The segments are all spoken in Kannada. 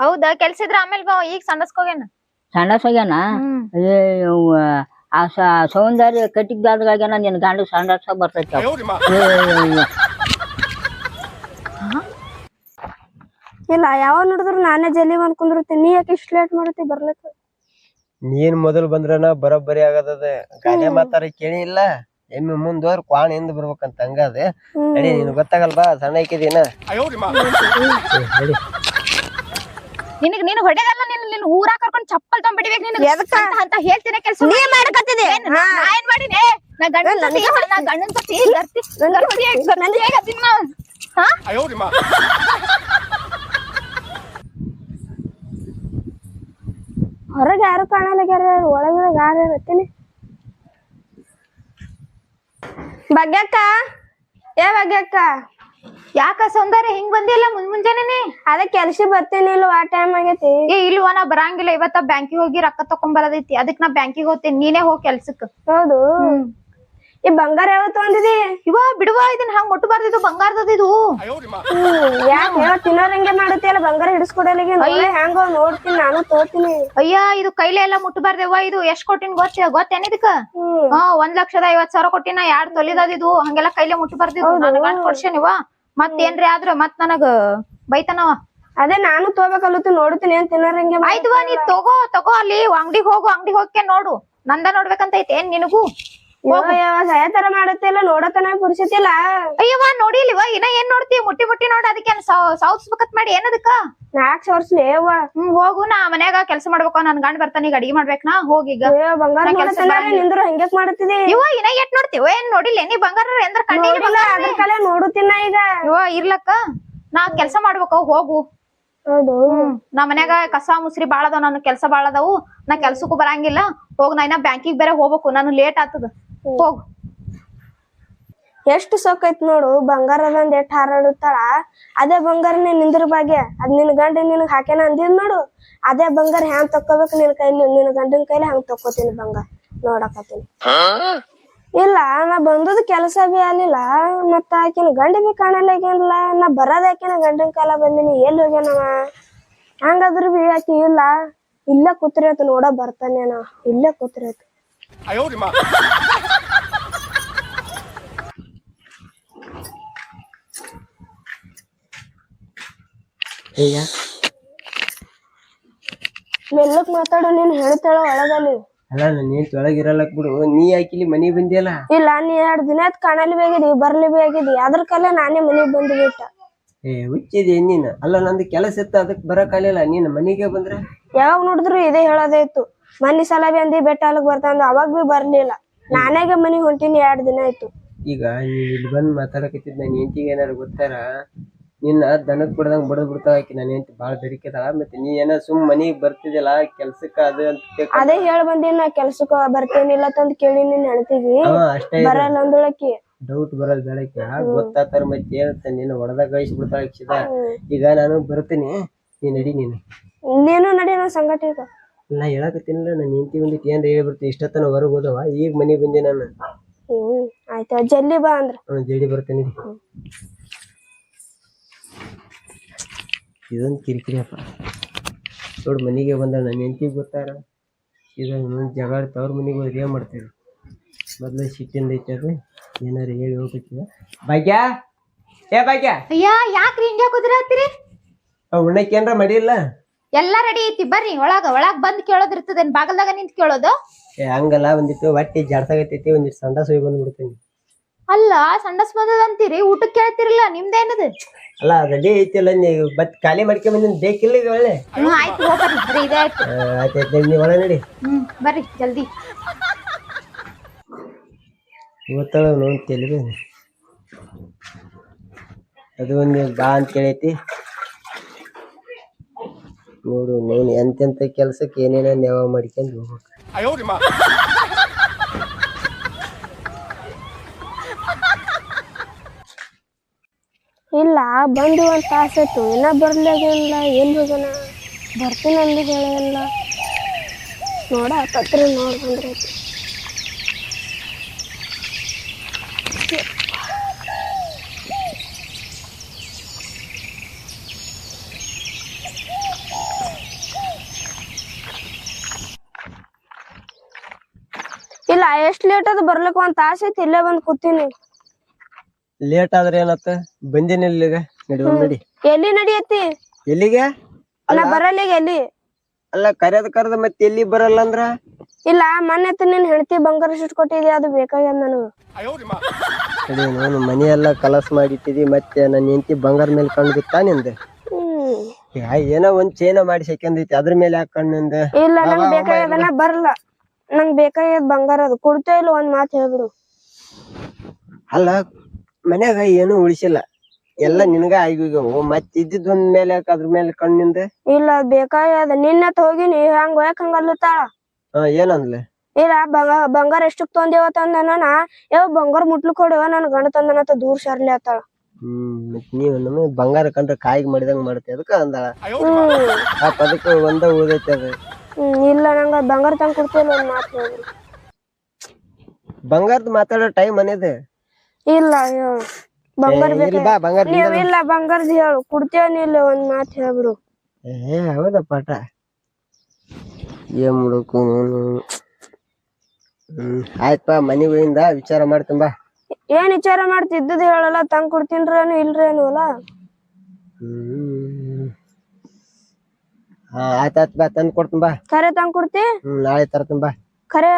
ಹೌದಾ? ಕೆಲ್ಸ ಇದ್ರ ಆಮೇಲೆ ಬಾ ಈಗ ಸಣ್ಣಸ್ಕೋಗ್ಯಾನ ಸಣ್ಣಸ್ ಹೋಗ್ಯಾನ? ಏ ಇವ್ ಆ ಸ- ಸೌಂದರ್ಯ ಕಟ್ಟಿದ್ದಾದ್ರಾಗ್ಯಾನ ನಿನ್ ಗಂಡ ಸಣ್ಣ ಬರ್ತೈತಿ ಇಲ್ಲ ಯಾವಾಗ ನೋಡಿದ್ರು ನಾನೇ ಜಲ್ಲಿ ಬಂದ್ ಕುಂದಿರ್ತೀನಿ ನೀ ಯಾಕೆ ಇಷ್ಟು ಲೇಟ್ ಮಾಡತ್ತಿ ಬರ್ಲಕ್ಕ. ನೀನ್ ಮೊದಲ್ ಬಂದ್ರನ ಬರೋಬ್ಬರಿ ಆಗದ ಗಾದೆ ಮಾತಾರ ಕೇಳಿ ಇಲ್ಲ. ಎಮ್ಮೆ ಮುಂದ್ವರ್ ಕ್ವಾಣ ಹಿಂದ್ ಬರ್ಬೇಕಂತ ಹಂಗ ಅದೇ. ನೀನು ಗೊತ್ತಾಗಲ್ವಾ? ಸಣ್ಣ ಐಕಿದೀನ ನಿನಗ್ ನೀನು ಹೊಡೆದಲ್ಲ ನೀನು ನಿನ್ನ ಊರಾಗ ಕರ್ಕೊಂಡು ಚಪ್ಪಲ್ ತೊಗೊಂಡ್ಬಿಡ್ಬೇಕು ನಿನಗ್ ಎದಕ್ಕ? ಅಂತ- ಅಂತ ಹೇಳ್ತೀನಿ ಕೆಲಸ ನೀ ಮಾಡಕತ್ತಿದೆ ನಾ ಏನ್ ಮಾಡಿನಿ? ನಾ ಗಂಡನ್ ಜೊತೆ ನಾ ಗಂಡನ ಗರ್ತಿ ಗರ್ತಿ ಹಾ? ಹೊರಗೆ ಯಾರು ಕಾಣಲಾಗ್ಯಾರ ಒಳಗೆ ಯಾರು ಇರತ್ತೀನಿ ಅಕ್ಕ ಏ ಭಾಗ್ಯಕ್ಕ ಯಾಕ ಸೌಂದರ್ಯ ಹಿಂಗ್ ಬಂದಿಲ್ಲ ಮುಂಜ್ ಮುಂಜಾನೆ ಅದ ಕೆಲ್ಸ ಬರ್ತಿಲ್ಲ ಆ ಟೈಮ್ ಆಗೈತಿ? ಏ ಇಲ್ವಾ ನಾ ಬರಂಗಿಲ್ಲ. ಇವತ್ತ ಬ್ಯಾಂಕಿಗೆ ಹೋಗಿ ರೊಕ್ಕ ತಕೊಂಬರದೈತಿ. ಅದಕ್ ನಾ ಬ್ಯಾಂಕಿಗೆ ಹೋಗ್ತೀನಿ. ನೀನೇ ಹೋಗ್ ಕೆಲ್ಸಕ್. ಹೌದು. ಈ ಬಂಗಾರ ಯಾವತ್ ತಗೊಂಡಿದಿ? ಇವ ಬಿಡುವ ಇದನ್ನ ಹಂಗ ಮುಟ್ಟಬಾರ್ದು ಇದು ಬಂಗಾರದದ ಇದು. ಯಾಕೆ ಯಾವ ತಿನ್ನೋರಂಗೆ ಮಾಡುತ್ತಿಲ್ಲ ಬಂಗಾರ ಹಿಡಿಸ್ಕೊಡಲಿಗೆ ಹೆಂಗ ನೋಡ್ತೀನಿ ನಾನು ತೋತೀನಿ. ಅಯ್ಯ ಇದು ಕೈಲೇ ಎಲ್ಲ ಮುಟ್ಟಬಾರ್ದೆವ್ವ ಇದು? ಎಷ್ಟ್ ಕೊಟ್ಟಿನ ಗೊತ್ತ? ಗೊತ್ತೇನ ಇದಕ್ಕ? ಹ್ಮ್. ಹಾ ಒಂದ್ ಲಕ್ಷದ ಐವತ್ ಸಾವಿರ ಕೊಟ್ಟಿನ ಎರಡ್ ತೊಲಿದದ ಇದು? ಹಂಗೆಲ್ಲ ಕೈಲೇ ಮುಟ್ಟಬಾರ್ದು ನನ್ ಗಂಡ ಕೊಡ್ಸೇನಿವ ಮತ್ ಏನ್ರಿ ಆದ್ರ ಮತ್ ನನಗ ಬೈತಾನವ? ಅದೇ ನಾನು ತಗೋಬೇಕಲ್ಲತ್ತು ನೋಡ್ತೀನಿ ಏನ್ ತಿನ್ನೋರಂಗೆ ಆಯ್ತು ನೀ ತಗೋ ತಗೋ ಅಲ್ಲಿ ಅಂಗಡಿಗ್ ಹೋಗು ಅಂಗಡಿಗ್ ಹೋಗ್ಕೆ ನೋಡು. ನಂದ ನೋಡ್ಬೇಕಂತ ಐತೆ ಏನ್ ನಿನಗೂ? ತರ ಮಾಡುತ್ತಿಲ್ಲ ನೋಡತನ ಪುರುಷತಿಲ್ಲ. ಅಯ್ಯವ ನೋಡಿಲಿವ? ಇನ್ನ ಏನ್ ನೋಡ್ತಿ ಮುಟ್ಟಿ ಮುಟ್ಟಿ ನೋಡ ಅದಕ್ಕೆ ಸೌತ್ಸ್ಬೇಕತ್ ಮಾಡಿ ಏನದಕ್ಕ? ನಾಕ್ ವರ್ಷ ಅವ್ವ ಹ್ಮ್ ಹೋಗು ನಾ ಮನ್ಯಾಗ ಕೆಲ್ಸ ಮಾಡ್ಬೇಕು ನನ್ ಗಂಡ ಬರ್ತಾನ ಈಗ ಅಡಿಗೆ ಮಾಡ್ಬೇಕ ನಾ ಹೋಗಿಗ ಅಯ್ಯೋ ಬಂಗಾರ ನಿಂದ್ರು ಹಂಗ್ಯಾಕ್ ಮಾಡುತ್ತಿದಿ ಇವ ಇನ್ನ ಎಟ್ ನೋಡ್ತಿವ ಏನ್ ನೋಡಿಲ್ಲ ನೀ ಬಂಗಾರ ಎಂದ್ರ ಕಣ್ಣಿಗೆ ನೋಡುತ್ತಿನ ಈಗ. ಇವ ಇರ್ಲಕ್ಕ ನಾ ಕೆಲ್ಸ ಮಾಡ್ಬೇಕು ಹೋಗು. ನಾ ಮನ್ಯಾಗ ಕಸ ಮುಸ್ರಿ ಬಾಳ ಅದಾವ ನನ್ ಕೆಲ್ಸ ಬಾಳದವು ನಾ ಕೆಲ್ಸಕ್ಕೂ ಬರಂಗಿಲ್ಲ. ಹೋಗ್ ನಾ ಇನ್ನ ಬ್ಯಾಂಕಿಗ್ ಬೇರೆ ಹೋಗ್ಬೇಕು ನಾನು ಲೇಟ್ ಆತದ. ಹೋಗ್. ಎಷ್ಟು ಸೊಕ್ಕೈತ್ ನೋಡು ಬಂಗಾರದಂದ್ ಎಷ್ಟ್ ಹಾರಾಡುತ್ತಾಳ. ಅದೇ ಬಂಗಾರನೇ ನಿಂದ್ರ ಭಾಗ್ಯ. ಅದ್ ನಿನ್ ಗಂಡ ನಿನಗ್ ಹಾಕ್ಯಾನ ಅಂದಿದ್ ನೋಡು. ಅದೇ ಬಂಗಾರ ಹ್ಯಾಂಗ್ ತಕ್ಕೋಬೇಕು ನಿನ್ ಕೈಲಿ ನಿನ್ ಗಂಡನ್ ಕೈಲಿ ಹಂಗ್ ತಕ್ಕೋತೀನಿ ಬಂಗಾರ. ನೋಡಕತ್ತೀನಿ. ಇಲ್ಲ, ನಾ ಬಂದದ್ ಕೆಲಸ ಬಿ ಆಗ್ಲಿಲ್ಲ. ಮತ್ತ ಆಕಿನ ಗಂಡ ಬಿ ಕಾಣಲಾಗ್ಯಾನಲ್ಲ ನಾ ಬರೋದ್ ಆಕಿನ ಗಂಡನ್ ಕಾಲ ಬಂದಿನಿ. ಎಲ್ಲಿ ಹೋಗ್ಯಾನವ ಹಂಗಾದ್ರು ಬಿ ಆಕಿ ಇಲ್ಲ. ಇಲ್ಲೇ ಕೂತಿರತ್ ನೋಡ ಬರ್ತಾನೆ ನಾ ಇಲ್ಲೇ ಕೂತಿರತ್ ಈಗ? ಮೆಲ್ಲಕ್ ಮಾತಾಡು ನೀನ್ ಹೇಳ್ತಾಳ ಒಳಗಲ್ಲಿ ಅಲ್ಲ ನಾನು ಏನ್ ತೊಳಗಿರಲ್ಲಕ್ ಬಿಡು. ನೀ ಯಾಕಿಲಿ ಮನಿ ಬಂದಿಯಲ್ಲ? ಇಲ್ಲ ನೀ ಎರಡ್ ದಿನ ಆಯ್ತ್ ಕಾಣಲಿ ಬೇಗಿದಿ ಬರ್ಲಿ ಬೇಗಿದಿ ಅದ್ರ ಕಲೆ ನಾನೇ ಮನಿಗ್ ಬಂದು ಬಿಟ್ಟ. ಏ ಹುಚ್ಚಿದೆ ನೀನು. ಅಲ್ಲ ನಂದು ಕೆಲಸ ಇತ್ತು ಅದಕ್ಕೆ ಬರಕಾಲಿಲ್ಲ ನೀನು ಮನಿಗೆ ಬಂದ್ರೆ? ಯಾವಾಗ ನೋಡಿದ್ರು ಇದೇ ಹೇಳೋದೇ ಇತ್ತು ಮನಿ ಸಲ ಬಂದಿ ಅಂದಿ ಬೆಟ್ಟ ಅಲ್ಲಿಗೆ ಬರ್ತಾಂದ ಅವಾಗ ಬಿ ಬರ್ಲಿಲ್ಲ. ನಾನೇಗ ಮನಿಗ್ ಹೊಂಟಿನಿ ಎರಡ್ ದಿನ ಆಯ್ತು. ಈಗ ನೀ ಇಲ್ಲಿ ಬಂದ್ ಮಾತಾಡಕತ್ತಿದ್ ನಾನು ಹೆಂಡತಿಗೆ ಏನಾರು ಗೊತ್ತಾರ? ನಿನ್ನ ದನಕ್ ಬಿಡ್ದಂಗ ಬಡದ್ ಬಿಡ್ತಾವ ಆಕಿ. ನನ್ನ ಹೆಂಡತಿ ಬಾಳ ಬೆರಿಕೆದಾಳ ಮತ್ತೆ ನೀ ಏನ ಸುಮ್ ಮನಿಗ್ ಬರ್ತಿದ್ಯಲ್ಲ ಕೆಲ್ಸಕ್ಕ ಅದು ಅಂತ ಅದೇ ಹೇಳ್ ಬಂದಿ ನಾ ಕೆಲ್ಸಕ್ಕ ಬರ್ತೇನಿಲ್ಲ ತಂದ್ ಕೇಳಿ ನಿನ್ ಹೆಣ್ತಿಗಿ ಹಾ ಅಷ್ಟೇ ಬರಲ್ಲ ಅಂದಳಕಿ ಡೌಟ್ ಬರೋದ್ ಬೆಳಕ್ಕೆ ಗೊತ್ತಾತಾರ ಮತ್ತೆ ಹೇಳ್ತೇನೆ. ನೀನು ಹೊಡೆದಾಗ ಕಳಿಸಿ ಬಿಡ್ತಾಳ ಕ್ಷಿದ ಈಗ ನಾನು ಬರ್ತೀನಿ. ನೀನ್ ನಡಿ ನೀನು. ನೀನು ನಡಿ ನನ್ ಸಂಗಟ ಈಗ. ನಾ ಹೇಳಕತ್ತೀನಿಲ್ಲ. ನನ್ನ ಹೆಂಡತಿ ಬಂದಿತ್ತು ಏನ್ ಹೇಳಿ ಬರ್ತೀನಿ ಇಷ್ಟೊತ್ತನ ಹೊರಗೆ ಹೋದವ. ಈಗ ಮನಿಗ್ ಬಂದಿ ನಾನು. ಹ್ಮ್ ಆಯ್ತಾ. ಜಲ್ದಿ ಬಾ ಅಂದ್ರ. ಜಲ್ದಿ ಬರ್ತೀನಿ. ಇದೊಂದು ಕಿರಿಕಿರಿ ಅಪ್ಪ ನೋಡು ಮನೆಗೆ ಬಂದ ನನ್ನ ಹೆಂಡತಿಗೆ ಗೊತ್ತಾರ. ಇದೊಂದು ಜಗಳ ತವ್ರ ಮನೆಗೆ ಹೋದ್ರೆ ಏನು ಮಾಡ್ತೀವಿ ಮೊದಲು ಸಿಟ್ಟಿಂದ ಐತೆ ಅದು ಏನಾರು ಹೇಳಿ ಹೋಗ್ಬೇಕಿಲ್ಲ ಭಾಗ್ಯ? ಏ ಭಾಗ್ಯ? ಅಯ್ಯ ಯಾಕ್ರಿ ಹಿಂಗ್ಯಾ ಕುದಿರತ್ತೀರಿ ಆ ಉಣ್ಣಕ್ಕೆ ಏನ್ರ ಮಾಡಿಲ್ಲ? ಎಲ್ಲ ರೆಡಿ ಐತಿ ಬರ್ರಿ ಒಳಗ ಒಳಗ್ ಬಂದ್ ಕೇಳೋದಿರ್ತದೇನ್ ಬಾಗಲ್ದಾಗ ನಿಂತ್ ಕೇಳೋದು? ಏ ಹಂಗಲ್ಲ ಒಂದಿಟ್ಟು ಹೊಟ್ಟೆ ಜಾಡ್ಸಾಗತ್ತೈತಿ ಒಂದಿಟ್ಟು ಸಂಡಾಸ ಹೋಗಿ ಬಂದ್ಬಿಡ್ತೀನಿ. ಅಲ್ಲ ಸಂಡಸ್ ಬಂದದ ಅಂತೀರಿ ಊಟಕ್ಕೆ ಕೇಳ್ತಿರಲ್ಲ ನಿಮ್ದೇನದು ಅಲ್ಲ ರೆಡಿ ಐತಿಲ್ಲ ನೀವು ಬಟ್ ಖಾಲಿ ಮಾಡ್ಕೊಂಡ್ ಬಂದ ಬೇಕಿಲ್ಲ ಇದು ಒಳ್ಳೆ. ಹ್ಮ್ ಆಯ್ತು ಹೋಗ್ಬರ್ರಿ. ಇದೆ ಇದೇ ಆಯ್ತು. ಆಯ್ತಾಯ್ತು ನೀವು ಒಳ ನಡಿ. ಹ್ಮ್ ಬರ್ರಿ ಜಲ್ದಿ. ಇವತ್ತಳ ನೋಡಿ ಅದು ಒಂದು ಬಾ ಅಂತ ಕೇಳೈತಿ. ನೋಡು ನೋಡು ಎಂತೆಂತ ಕೆಲ್ಸಕ್ಕೆ ಏನೇನೋ ನೆವ ಮಾಡ್ಕೊಂಡು ಹೋಗ್ಬೇಕು. ಇಲ್ಲ, ಬಂದು ಒಂದು ತಾಸು ಇಲ್ಲ ಇನ್ನೂ ಬರ್ಲಾಗಿಲ್ಲ ಏನು ಹೋಗೋಣ ಬರ್ತೀನಿ ಅಂದು ಹೇಳಲ್ಲ ನೋಡ ಆಕತ್ರಿ ನೋಡಿ ಇಲ್ಲ, ಎಷ್ಟು ಲೇಟ್ ಅದು ಬರ್ಲಿಕ್ಕೆ ಒಂದು ತಾಸು ಇಲ್ಲೇ ಬಂದು ಕೂತೀನಿ. ಲೇಟ್ ಆದ್ರೆ ಏನತ್ತ ಬಂದಿನ ಇಲ್ಲಿಗೆ ನಡಿ ಒಂದ್ ನಡಿ. ಎಲ್ಲಿ ನಡಿಯತ್ತಿ? ಎಲ್ಲಿಗೆ? ಅಲ್ಲ. ಬರಲ್ಲ ಈಗ ಎಲ್ಲಿ? ಅಲ್ಲ ಕರೆದ ಕರೆದ ಮತ್ತೆ ಎಲ್ಲಿ ಬರಲ್ಲ ಅಂದ್ರ? ಇಲ್ಲ ಮೊನ್ನೆ ನಿನ್ ಹೆಂಡತಿ ಬಂಗಾರ ಶಿಟ್ ಕೊಟ್ಟಿದ್ಯಾ? ಅದು ಬೇಕಾಗ್ಯದ ನನಗ. ನಡಿ ನಾನು ಮನಿ ಎಲ್ಲ ಕಲಸ್ ಮಾಡಿಟ್ಟಿದಿ ಮತ್ತೆ ನನ್ನ ಹೆಂಡತಿ ಬಂಗಾರ ಮೇಲೆ ಕಣ್ಣು ಬಿತ್ತಾ ನಿಂದ? ಯಾ, ಏನೋ ಒಂದ್ ಚೇನ ಮಾಡಿ ಸೆಕೆಂದೈತಿ ಅದ್ರ ಮೇಲೆ ಯಾಕೆ ಕಣ್ಣಿಂದ ಇಲ್ಲ ನಂಗ್ ಬೇಕಾಗ್ಯದ ನಾ ಬರಲ್ಲ. ನಂಗ್ ಬೇಕಾಗ್ಯದ ಬಂಗಾರ ಅದು. ಕೊಡ್ತೇ ಇಲ್ಲ ಒಂದ್ ಮಾತ್ ಹೇಳ್ಬಿಡು. ಅಲ್ಲ ಮನ್ಯಾಗ ಏನು ಉಳಿಸಿಲ್ಲ. ಎಲ್ಲ ನಿನಗ ಆಗಿಗ್ಯಾವು ಮತ್ ಇದ್ದಿದ್ ಒಂದ್ ಮೇಲೆ ಯಾಕ್ ಅದ್ರ ಮೇಲೆ ಕಣ್ಣಿಂದ ಇಲ್ಲ ಬೇಕಾಗ್ಯದ ನಿನ್ನತ್ ಹೋಗಿನಿ. ಹಂಗ ಹೋಯಕ್ ಹಂಗ ಅಲ್ಲುತ್ತಾಳ ಹಾ ಏನಂದ್ಲೆ ಇಲ್ಲ ಬಂಗಾರ ಬಂಗಾರ ಎಷ್ಟಕ್ ತೊಂದೇವ ತಂದನ ಯಾವ ಬಂಗಾರ ಮುಟ್ಲು ಕೊಡುವ. ನನ್ ಗಂಡ ಅಂತ ದೂರ ಸರ್ಲಿ ಆತಾಳ. ಹ್ಮ್ ಮತ್ ನೀವ್ ನಮ್ಮ ಬಂಗಾರ ಕಂಡ್ರೆ ಕಾಯಿಗೆ ಮಾಡಿದಂಗ ಮಾಡ್ತಿ. ಅದಕ್ಕ ಅಂದಾಳ. ಆ ಪದಕ್ಕ ಒಂದ ಉಳ್ದೈತಿ ಅದ. ಹ್ಮ್ ಇಲ್ಲ ನಂಗ ಬಂಗಾರ ತಂದ್ ಕೊಡ್ತಿಲ್ಲ ಒಂದ್ ಮಾತ್ ಬಂಗಾರದ ಮಾತಾಡೋ ಟೈಮ್ ಅನ್ನೇದು ಇಲ್ಲ ಹೇಳು. ಬಂಗಾರ ಇರ್ಲಿ ಬಾ ಬಂಗಾರ ನೀವ್ ಇಲ್ಲ ಬಂಗಾರದ ಹೇಳು. ಕೊಡ್ತೇವ ಇಲ್ಲ ಒಂದ್ ಮಾತ್ ಹೇಳ್ಬಿಡು. ಏ ಹೌದಾ ಪಾಠ? ಏನ್ ಮಾಡ್ಬೇಕು ನಾನು ಹ್ಮ್ ಆಯ್ತಪ್ಪ ಮನಿಗ್ ಹೋಯಿಂದ ವಿಚಾರ ಮಾಡ್ತೀನಿ ಬಾ. ಏನ್ ವಿಚಾರ ಮಾಡ್ತಿದ್ದದ್ ಹೇಳಲ್ಲ ತಂಗ್ ಕೊಡ್ತೀನ್ರೇನು ಇಲ್ರೇನು ಅಲ್ಲ? ಹ್ಮ್. ಹಾ ಆಯ್ತಾಯ್ತು ಬಾ ತಂದ್ ಕೊಡ್ತೀನಿ ಬಾ. ಕರೆ ತಂಗ್ ಕೊಡ್ತಿ? ಹ್ಮ್ ನಾಳೆ ತರ್ತೀನಿ ಬಾ. ಖರೆ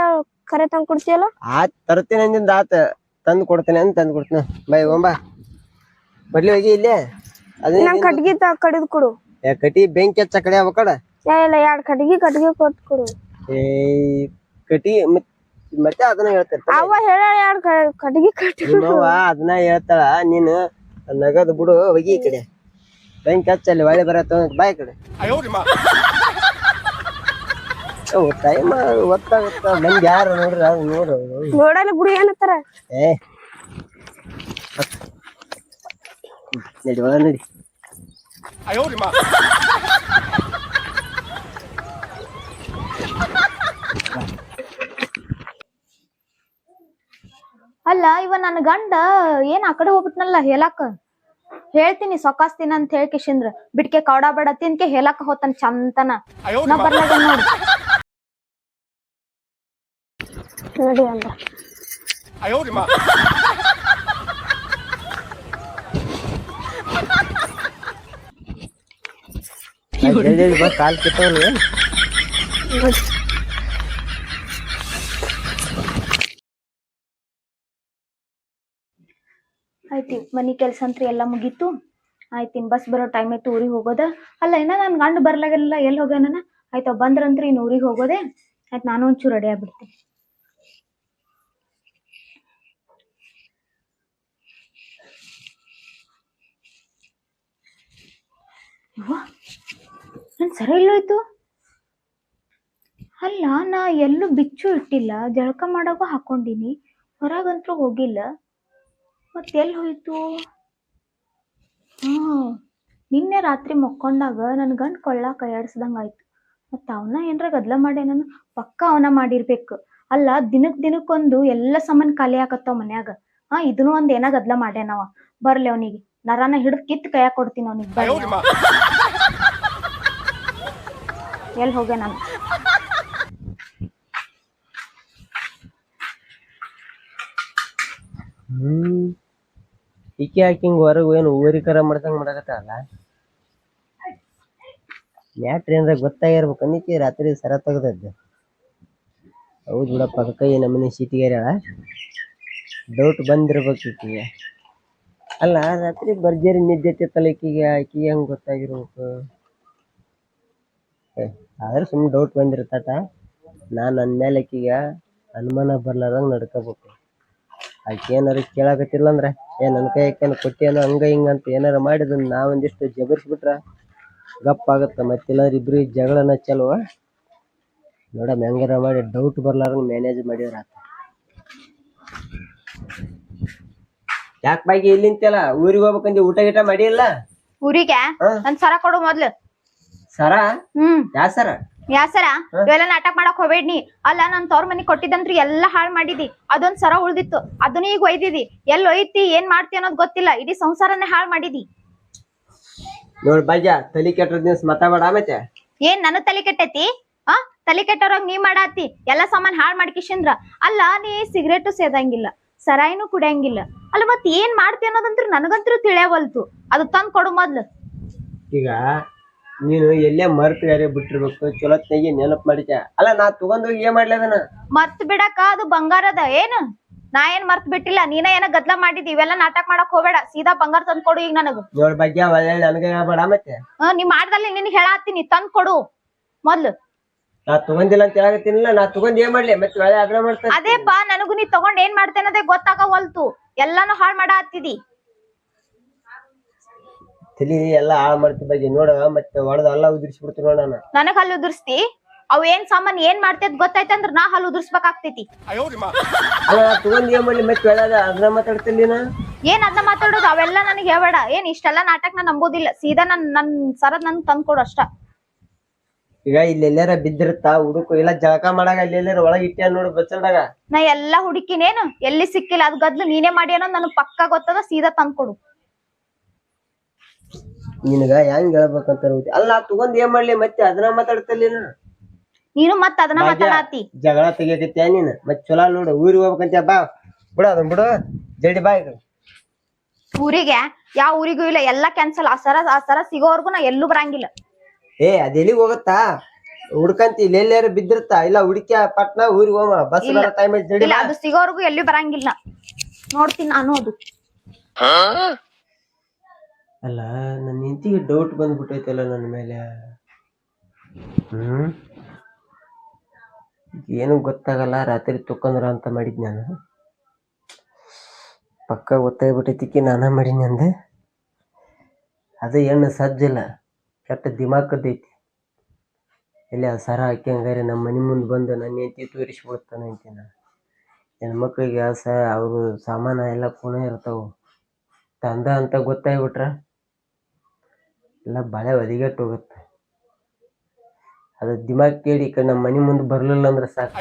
ಖರೆ ತಂಗ್ ಕೊಡ್ತಿಯಲ್ಲ? ಆತ್ ತರ್ತೀನಿ ಅಂದಿಂದ ಆತ. ತಂದ್ ಕೊಡ್ತೇನೆ ಅಂತ ತಂದ್ ಕೊಡ್ತೀನಿ. ಬೈ ಒಂಬಾ ಬರ್ಲಿ ಹೋಗಿ ಇಲ್ಲೇ. ಅದೇ ನಂಗ್ ಕಟ್ಗಿ ತ ಕಡಿದ್ ಕೊಡು. ಏ, ಕಟಿ ಬೆಂಕಿ ಹಚ್ಚ ಕಡೆ ಅವ ಕಡೆ? ಏ ಇಲ್ಲ ಎರಡ್ ಕಟ್ಗಿ ಕಟ್ಗಿ ಕೊಟ್ ಕೊಡು. ಏ ಕಟಿ ಮತ್- ಮತ್ತೆ ಅದನ್ನ ಹೇಳ್ತಾರೆ ಅವ ಹೇಳ ಎರಡ್ ಕ- ಕಟ್ಗಿ ಕಟ್ಟಿ ನಿಮ್ಮವ್ವ ಅದನ್ನ ಹೇಳ್ತಾಳ ನೀನು ನಗದು ಬಿಡು ಹೋಗಿ ಈ ಕಡೆ. ಬೆಂಕಿ ಹಚ್ಚಲ್ಲಿ ಒಳ್ಳೆ ಬರತ್ತ ಬಾಯ್ ಕಡೆ. ಟೈಮ್ ಒತ್ತಾಗುತ್ತ ಮಂದಿ ಯಾರು ನೋಡ್ರಿ ಅದು ನೋಡು. ನೋಡಲ್ಲ ಬಿಡು ಏನತ್ತಾರ ಏ. ಹತ್. ನಡಿ. ಒಳ ನಡಿ ಅಲ್ಲ ಇವ ನನ್ ಗಂಡ ಏನ್ ಆ ಕಡೆ ಹೋಗ್ಬಿಟ್ನಲ್ಲ ಹೇಳಾಕ? ಹೇಳ್ತೀನಿ ಸೊಕಾಸ್ತೀನಿ ಅಂತ ಹೇಳಿ ಕಿಶಿಂದ್ರ. ಬಿಟ್ಕೆ ಕೌಡಾ ಬೇಡ ತಿನ್ಕೆ ಹೇಳಾಕ ಹೋತನ್ ಚಂತನ. ನಾ ಬರ್ಲಾಗ ನೋಡು. ನಡಿ ಬಾ ಕಾಲ್ ಕಿತ್ತವಲ್ಲ ಆಯ್ತು ಮನಿ ಕೆಲ್ಸ ಅಂತ್ರಿ ಎಲ್ಲ ಮುಗೀತು. ಆಯ್ತು ಬಸ್ ಬರೋ ಟೈಮ್ ಆಯ್ತು ಊರಿಗೆ ಹೋಗೋದ. ಅಲ್ಲ ಇನ್ನ ನನ್ ಗಂಡ ಬರ್ಲಾಗೆಲ್ಲ ಎಲ್ಲಿ ಹೋಗ್ಯಾನ ಆಯ್ತು ಬಂದ್ರಂತ್ರಿ ಇನ್ನು ಊರಿಗೆ ಹೋಗೋದೆ. ಆಯ್ತು ನಾನು ಒಂಚೂರು ರೆಡಿ ಆಗ್ಬಿಡ್ತೀನಿ. ನನ್ ಸರ ಇಲ್ಲೋಯ್ತು ಅಲ್ಲ, ನಾ ಎಲ್ಲೂ ಬಿಚ್ಚು ಇಟ್ಟಿಲ್ಲ, ಜಳಕ ಮಾಡಾಗೂ ಹಾಕೊಂಡಿನಿ ಹೊರಗಂತೂ ಹೋಗಿಲ್ಲ. ಮತ್ತೆ ಎಲ್ಲಿ ಹೋಯ್ತು? ಹಾ ನಿನ್ನೆ ರಾತ್ರಿ ಮಕ್ಕೊಂಡಾಗ ನನ್ನ ಗಂಡ ಕೊಳ್ಳ ಕೈಯಾಡ್ಸ್ದಂಗ ಆಯ್ತು. ಮತ್ತ ಅವನ ಏನ್ರ ಗದ್ಲ ನಾನು? ಪಕ್ಕ ಅವನ ಮಾಡಿರ್ಬೇಕು. ಅಲ್ಲ, ದಿನಕ್ ದಿನಕ್ಕೊಂದು ಎಲ್ಲ ಸಾಮಾನು ಖಾಲಿ ಆಕತ್ತಾವ ಮನ್ಯಾಗ. ಹಾ ಇದನ್ನು ಒಂದ್ ಏನ ಗದ್ಲ ಮಾಡ್ಯಾನವ ಬರ್ಲಿ ಅವನಿಗೆ. ನರಾನ ಹಿಡಿದು ಕಿತ್ ಕೈ ಕೊಡ್ತೀನಿ ಅವನಿಗೆ. ಬರ್ಲಿ ಎಲ್ಲಿ ಹೋಗ ನಾನು? ಹ್ಮ್. ಈಕೆ ಹಾಕಿಂಗ್ ಹೊರಗೆ ಏನು ಊರಿ ಕರ ಮಾಡ್ದಂಗ ಮಾಡಕತ್ತಲ್ಲ ಮ್ಯಾಟ್ರಿ ಅಂದ್ರೆ ಗೊತ್ತಾಗಿರ್ಬೇಕು ಅನ್ನಿಕೆ ರಾತ್ರಿ ಸರ ತೆಗ್ದದ್ದು. ಹೌದು ಬಿಡಪ್ಪ ಕೈ ನಮ್ಮನೆ ಸೀಟಿಗೆ ಡೌಟ್ ಬಂದಿರ್ಬೇಕು ಈಕಿಗೆ. ಅಲ್ಲ, ರಾತ್ರಿ ಭರ್ಜರಿ ನಿದ್ದೆ ಎತ್ತಿತ್ತಲ್ಲ ಈಕಿಗೆ ಆಕಿಗೆ ಹೆಂಗ್ ಗೊತ್ತಾಗಿರ್ಬೇಕು? ಆದ್ರೆ ಸುಮ್ ಡೌಟ್ ಬಂದಿರ್ತಾತ ನಾನು ನನ್ನ ಮೇಲೆ ಆಕಿಗೆ ಅನುಮಾನ ಬರ್ಲಾರ್ದಂಗೆ ನಡ್ಕೋಬೇಕು. ಆಕೆ ಏನಾರು ಕೇಳಾಕತ್ತಿಲ್ಲ ಅಂದ್ರೆ, ಏ ನನ್ನ ಕೈ ಆಕೆನ ಕೊಟ್ಟೇನೋ ಹಂಗ ಹಿಂಗ ಅಂತ ಏನಾರ ಮಾಡಿದ್ ನಾವೊಂದಿಷ್ಟು ಜಬರ್ಸ್ಬಿಟ್ರ? ಗಪ್ ಆಗತ್ತ, ಮತ್ತಿಲ್ಲಾಂದ್ರೆ ಇಬ್ರು ಜಗಳನ ಚಲೋ? ನೋಡಮ್, ಹೆಂಗಾರ ಮಾಡಿ ಡೌಟ್ ಬರ್ಲಾರಂಗೆ ಮ್ಯಾನೇಜ್ ಮಾಡಿದ್ರ ಯಾಕೆ ಬಾಗಿ ಇಲ್ಲಿ ನಿಂತಲ್ಲ ಊರಿಗೆ ಹೋಗ್ಬೇಕಂದಿ ಊಟ ಗೀಟ ಮಾಡಿಲ್ಲ? ಊರಿಗೆ. ನನ್ ಸರ ಕೊಡು ಮೊದ್ಲು. ಸರ? ಹ್ಮ್. ಯಾ ಸರ? ಯಾ ಸರ? ಇವೆಲ್ಲ ನಾಟಕ ಮಾಡಕ್ ಹೋಗ್ಬೇಡ್ನಿ. ಅಲ್ಲ ನನ್ ತವ್ರ ಮನಿ ಕೊಟ್ಟಿದ್ದಂತ್ರಿ ಎಲ್ಲಾ ಹಾಳ್ ಮಾಡಿದಿ. ಅದೊಂದ್ ಸರ ಉಳ್ದಿತ್ತು. ಅದನ್ನ ಈಗ ಒಯ್ದಿದಿ. ಎಲ್ಲಿ ಒಯ್ತಿ ಏನ್ ಮಾಡ್ತಿ ಅನ್ನೋದ್ ಗೊತ್ತಿಲ್ಲ. ಇಡೀ ಸಂಸಾರನೇ ಹಾಳ್ ಮಾಡಿದಿ. ನೋಡ್ ಬಜ್ಜ ತಲಿ ಕೆಟ್ಟ ದಿವ್ಸ ಮಾತಾಡ ಮತ್ತೆ ಏನ್ ನನ್ನ ತಲೆ ಕೆಟ್ಟೈತಿ? ಆ ತಲೆ ಕೆಟ್ಟವ್ರಾಗ ನೀ ಮಾಡಾತಿ ಎಲ್ಲಾ ಸಾಮಾನ್ ಹಾಳ್ ಮಾಡ್ಕಿಶಂದ್ರ ಅಲ್ಲ ನೀ ಸಿಗರೇಟು ಸೇದಂಗಿಲ್ಲ. ಸರಾಯಿನೂ ಕುಡಿಯಂಗಿಲ್ಲ. ಅಲ್ಲ ಮತ್ ಏನ್ ಮಾಡ್ತಿ ಅನ್ನೋದಂತ್ರ ನನಗಂತೂ ತಿಳಿಯವಲ್ತು ಅದು ತಂದ್ ಕೊಡು ಮೊದ್ಲು. ಈಗ ನೀನು ಎಲ್ಲೇ ಮರ್ತು ಯಾರೇ ಬಿಟ್ಟಿರ್ಬೇಕು ಚಲೋತ್ನಾಗಿ ನೆನಪು ಮಾಡಿದ್ಯ? ಅಲ್ಲ ನಾ ತಗೊಂಡೋಗಿ ಏನ್ ಮಾಡ್ಲಿ ಅದನ್ನ? ಮರ್ತ್ ಬಿಡಕ ಅದು ಬಂಗಾರದ. ಏನು? ನಾ ಏನ್ ಮರ್ತ್ ಬಿಟ್ಟಿಲ್ಲ. ನೀನ ಏನ ಗದ್ಲ ಮಾಡಿದಿ ಇವೆಲ್ಲ ನಾಟಕ ಮಾಡಕ್ ಹೋಗ್ಬೇಡ. ಸೀದಾ ಬಂಗಾರ ತಂದ್ ಕೊಡು ಈಗ ನನಗ. ನೋಡ್ ಬಗ್ಗೆ ನನಗೆ ಹೇಳ್ಬೇಡ ಮತ್ತೆ? ನೀ ಮಾಡ್ದಲ್ಲಿ ನಿನ್ ಹೇಳಾತೀನಿ ತಂದ್ ಕೊಡು. ಮೊದ್ಲು. ನಾ ತಗೊಂಡಿಲ್ಲ ಅಂತ ಹೇಳಕತ್ತೀನಿಲ್ಲ ನಾ ತಗೊಂಡ್ ಏನ್ ಮಾಡ್ಲಿ? ಮತ್ತೆ ಒಳ್ಳೆ ಅದ್ರ ಮಾಡ್ತಾರೆ ಅದೇಪ್ಪ ನನಗೂ ನೀ ತಗೊಂಡ್ ಏನ್ ಮಾಡ್ತೇನದೇ ಗೊತ್ತಾಗವಲ್ತು ಎಲ್ಲಾನು ಹಾಳ್ ಮಾಡ ಹತ್ತಿದಿ. ತಲಿ ಎಲ್ಲ ಹಾಳು ಮಾಡ್ತಿ ಬಗ್ಗೆ ನೋಡ ಮತ್ತೆ ಹೊಡೆದ ಎಲ್ಲ ಉದುರಿಸ್ಬಿಡ್ತೀನಿ ನೋಡ ನಾನು. ನನಗ್ ಹಲ್ಲು ಉದುರ್ಸ್ತಿ? ಅವ್ ಏನ್ ಸಾಮಾನ್ ಏನ್ ಮಾಡ್ತೇದ್ ಗೊತ್ತಾಯ್ತಂದ್ರ ನಾ ಹಲ್ಲು ಉದುರ್ಸ್ಬೇಕಾಗ್ತೈತಿ. ಅಲ್ಲ ನಾ ತಗೊಂಡ್ ಏನ್ ಮಾಡ್ಲಿ? ಮತ್ತೆ ಒಳ್ಳೆ ಅದನ್ನ ಮಾತಾಡ್ತಿರ್ಲಿ ನಾ ಏನ್ ಅದನ್ನ ಮಾತಾಡೋದು? ಅವೆಲ್ಲ ನನಗೆ ಹೇಳ್ಬೇಡ. ಏನ್ ಇಷ್ಟೆಲ್ಲ ನಾಟಕ ನಾ ನಂಬೋದಿಲ್ಲ. ಸೀದಾ ನನ್ ನನ್ ಸರದ್ ನನ್ ತಂದ್ಕೊಡು ಅಷ್ಟ. ಈಗ ಇಲ್ಲೆಲ್ಲಾರ ಎಲ್ಲಾರ ಬಿದ್ದಿರುತ್ತ ಹುಡುಕು ಇಲ್ಲ ಜಳಕ ಮಾಡಾಗ ಅಲ್ಲಿ ಎಲ್ಲಾರ ಒಳಗ್ ಇಟ್ಟ ನೋಡು ಬಚ್ಚಲ್ದಾಗ. ನಾ ಎಲ್ಲಾ ಹುಡುಕಿನೇನು ಎಲ್ಲಿ ಸಿಕ್ಕಿಲ್ಲ ಅದ್ ಗದ್ಲು ನೀನೇ ಮಾಡಿ ಅನ್ನೋದ್ ನನಗ್ ಪಕ್ಕ ಗೊತ್ತದ ಸೀದಾ ತಂದ್ಕೊಡು ನಿನಗ ಹೆಂಗ್ ಹೇಳ್ಬೇಕಂತ ಗೊತ್ತಿ- ಅಲ್ಲ ತಗೊಂಡ್ ಏನ್ ಮಾಡ್ಲಿ ಮತ್ತೆ ಅದನ್ನ ಮಾತಾಡ್ತಲ್ಲ ನೀನು. ಮತ್ ಅದನ್ನ ಮಾತಾಡತಿ. ಜಗಳ ತೆಗಿಯಕತ್ಯ ನೀನ್? ಮತ್ ಚೊಲೋ ನೋಡು ಊರಿಗೆ ಹೋಗ್ಬೇಕಂತ ಬಾ. ಬಿಡು ಅದನ್ ಬಿಡು ಜಡಿ ಬಾ ಈಗ. ಊರಿಗೆ ಯಾವ ಊರಿಗೂ ಇಲ್ಲ ಎಲ್ಲಾ ಕ್ಯಾನ್ಸಲ್ ಆ ಸರ ಆ ಸರ ಸಿಗೋವರ್ಗು ನಾ ಎಲ್ಲೂ ಬರಂಗಿಲ್ಲ. ಏ ಅದೆಲ್ಲಿಗೆ ಹೋಗತ್ತಾ? ಹುಡ್ಕಂತಿ ಇಲ್ಲಿ ಎಲ್ಲಾರ ಬಿದ್ದಿರ್ತಾ? ಇಲ್ಲ ಹುಡುಕಿ ಪಟ್ನ ಊರಿಗೆ ಹೋಮ ಬಸ್ ಬರೋ ಟೈಮ್ ಇಲ್ಲ ಅದು ಸಿಗೋವರ್ಗು ಎಲ್ಲಿ ಬರಂಗಿಲ್ಲ. ನೋಡ್ತೀನಿ ನಾನು ಅದು. ಅಲ್ಲ ನನ್ನ ಹೆಂಡತಿಗೆ ಡೌಟ್ ಬಂದ್ಬಿಟ್ಟೈತಲ್ಲ ನನ್ನ ಮೇಲೆ. ಹ್ಮ್? ಏನು ಗೊತ್ತಾಗಲ್ಲ ರಾತ್ರಿ ತುಕ್ಕಂದ್ರ ಅಂತ ಮಾಡಿದ್ ನಾನು. ಪಕ್ಕ ಗೊತ್ತಾಗ್ಬಿಟ್ಟೈತಿಕ್ಕೆ ನಾನ ಮಾಡೀನಿ ಅಂದೆ. ಅದು ಏನು ಸಜ್ಜಿಲ್ಲ. ಕೆಟ್ಟ ದಿಮಾಕದೈತಿ ಎಲ್ಲಿ ಆ ಸರ ಹಾಕ್ಯಂಗಾರೆ ನಮ್ಮ ಮನೆ ಮುಂದೆ ಬಂದು ನನ್ನ ಹೆಂಡತಿ ತೋರಿಸ್ಬಿಡ್ತಾನೆ ಅಂತೀನಿ ಹೆಣ್ಮಕ್ಳಿಗೆ ಸಹ ಅವರು ಸಾಮಾನ ಎಲ್ಲ ಪುಣ ಇರ್ತಾವೆ. ತಂದ ಅಂತ ಗೊತ್ತಾಗ್ಬಿಟ್ರ? ಎಲ್ಲ ಬಳೆ ಒದಿಗೆಟ್ಟು ಹೋಗುತ್ತೆ. ಅದು ದಿಮಾಗ್ ಕೇಳಿ ಈ ಕಡೆ ನಮ್ಮ ಮನೆ ಮುಂದೆ ಬರಲಿಲ್ಲ ಅಂದ್ರೆ ಸಾಕು.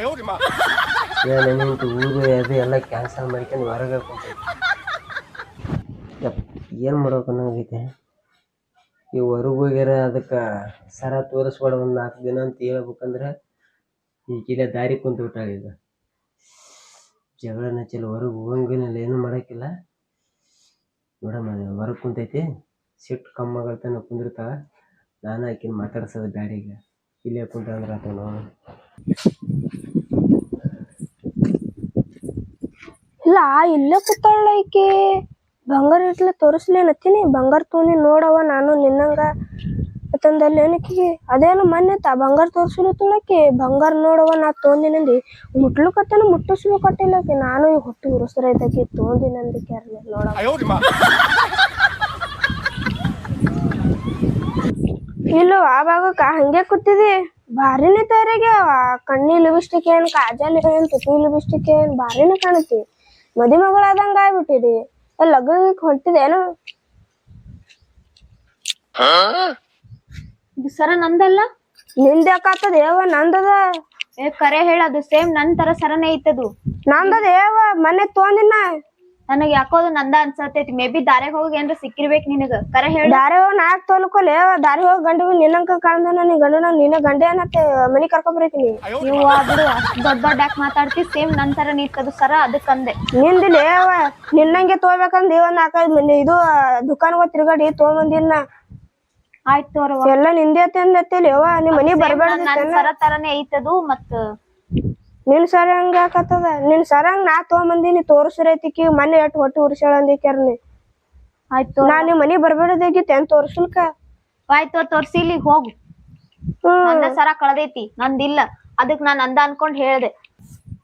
ಏನೇನಿಂತು ಊರು ಅದು ಎಲ್ಲ ಕ್ಯಾನ್ಸಲ್ ಮಾಡ್ಕೊಂಡು ಹೊರಗೆ ಹಾಕೊಂಡು ಏನು ಮಾಡೋಕೆ ಅನ್ನೋದೈತೆ ಈ ಹೊರಗೆ ಹೋಗ್ಯಾರ ಅದಕ್ಕೆ ಸರ ತೋರಿಸ್ಬೇಡ ಒಂದು ನಾಲ್ಕು ದಿನ ಅಂತ ಹೇಳ್ಬೇಕಂದ್ರೆ ಈಗ ಇಲ್ಲೇ ದಾರಿ ಕುಂತು ಬಿಟ್ಟಾಳ ಈಗ. ಜಗಳ ಚಲೋ ಹೊರಗೆ ಹೋಗಂಗಿಲ್ಲ, ಏನು ಮಾಡೋಕ್ಕಿಲ್ಲ. ನೋಡಮ್ಮ ಹೊರಗೆ ಕುಂತೈತಿ, ಸಿಟ್ಟು ಕಮ್ಮಾಗಲ್ತಾನ ಕುಂದಿರ್ತಾಳ ನಾನು ಆಕಿನ ಮಾತಾಡ್ಸೋದು ಬ್ಯಾಡ ಈಗ. ಇಲ್ಲೇ ಕುಂತ ಅಂದ್ರೆ ಆತ ಆ ಇಲ್ಲ, ಇಲ್ಲೇ ಬಂಗಾರ ಇಟ್ಲ ತೋರಿಸ್ಲೇನತ್ತೀನಿ ಬಂಗಾರ ತೂನಿ ನೋಡವ ನಾನು ನಿನ್ನಂಗ. ಅಂತಂದಲ್ಲಿ ಏನಕ್ಕೆ ಅದೇನು ಮೊನ್ನೆ ತ ಬಂಗಾರ ತೋರಿಸ್ಲತ್ತಳಕಿ ಬಂಗಾರ ನೋಡವ ನಾ ತೊಗೊಂದಿನಂದಿ ಮುಟ್ಲಕತ್ತನ ಮುಟ್ಟಿಸ್ಬೇಕಟ್ಟಿಲ್ಲಕಿ ನಾನು ಈಗ ಹೊಟ್ಟೆ ಇದ್ದಕ್ಕೆ ತೊಗೊಂದಿನಂದಿ ಕ್ಯಾರ್ಲೆ ನೋಡವ ಇಲ್ಲ ಆ ಭಾಗಕ್ಕ ಹಂಗೆ ಕೂತಿದಿ. ಭಾರಿನೇ ತಯಾರಿಗೆ ಕಣ್ಣಿ ಲಿಬಿಸ್ಟಿಕ್ ಏನ್ ಕಾಜಲ್ ಏನ್ ತುಟಿ ಲಿಬಿಸ್ಟಿಕ್ ಏನ್ ಭಾರಿನೇ ಕಾಣತಿ ಮದಿ ಮಗಳಾದಂಗ ಆಗ್ಬಿಟ್ಟಿದಿ. ಲಗ್ನಕ್ಕೆ ಹೊಂಟಿದೇನು ಸರ ನಂದಲ್ಲ? ನಿಂದ ಯಾಕಾತದ ನಂದದ? ಏ ಕರೆ ಹೇಳ ಅದು ಸೇಮ್ ನನ್ ತರ ಸರನೇ ಐತದು ನಂದದ ಏವ ಮನೆ ತೊಗೊಂದಿನ ನನಗ್ ಯಾಕೋ ಅದು ನಂದ ಅನ್ಸತೈತಿ. ಮೇ ಬಿ ದಾರ್ಯಾಗ ಹೋಗಿ ಏನ್ರ ಸಿಕ್ಕಿರ್ಬೇಕ್ ನಿನಗ. ಕರೆ ಹೇಳಿ. ದಾರಿ ಹೋಗಿ ನಾಯಕ್ ತೋಲ್ಕೊಲೆ? ದಾರಿ ಹೋಗಿ ಗಂಡು ನಿನ್ನಂಕ ಕಾಣ್ದ ನನ್ ಗಂಡು ಗಂಡನ ನಿನ್ನ ಗಂಡೆ ಅನ್ನತ್ತೆ ಮನಿ ಕರ್ಕೊಂಬರಕಿನಿ ನೀವು ಆದ್ರೂ ಅಷ್ಟ್ ದೊಡ್ಡ ದೊಡ್ಡ ಯಾಕೆ ಮಾತಾಡ್ತಿ? ಸೇಮ್ ನನ್ ತರ ನೀತದು ಸರ ಅದಕ್ಕಂದೆ ನಿಂದಿಲ್ಲ ಏವ ನಿನ್ನಂಗೆ ತೋಬೇಕಂದ್ ಒಂದ್ ನಾಲ್ಕೈದು ಮಂದಿ ಇದು ದುಕಾನ್ಗ ತಿರ್ಗಾಡಿ ತೋಬಂದಿನ ಆಯ್ತು. ಎಲ್ಲ ನಿಂದೆ ತಂದತ್ತಿಲ್ಲ ಯವ್ವ ನಿಮ್ ಮನಿ ಬರ್ಬಾರ್ದು ಬರ್ಬೇಡ ನನ್- ನನ್ ಸರ ತರನೇ ಐತದು ಮತ್ ನಿನ್ ಸರ ಹಂಗ ಯಾಕತ್ತದ ನಿನ್ ಸರ ಹಂಗ ನಾ ತಗೊಂಬಂದಿನಿ ತೋರ್ಸಿರೈತಿಕಿ ಮನೆ ಎಟ್ ಹೊಟ್ಟಿ ಉರ್ಸ್ಯಾಳ ಅಂದಿಕ್ಯಾರ್ನಿ ಆಯ್ತು ನಾ ನಿಮ್ ಮನಿ ಬರ್ಬೇಡದಾಗಿತ್ತು ಏನ್ ತೋರ್ಸಲ್ಕ? ಆಯ್ತು ತೋರ್ಸಿ ಇಲ್ಲಿ ಹೋಗು. ಹ್ಮ್. ನಂದ ಸರ ಕಳ್ದೈತಿ ನಂದಿಲ್ಲ. ಅದಕ್ ನಾನ್ ಅಂದ ಅನ್ಕೊಂಡ್ ಹೇಳ್ದೆ.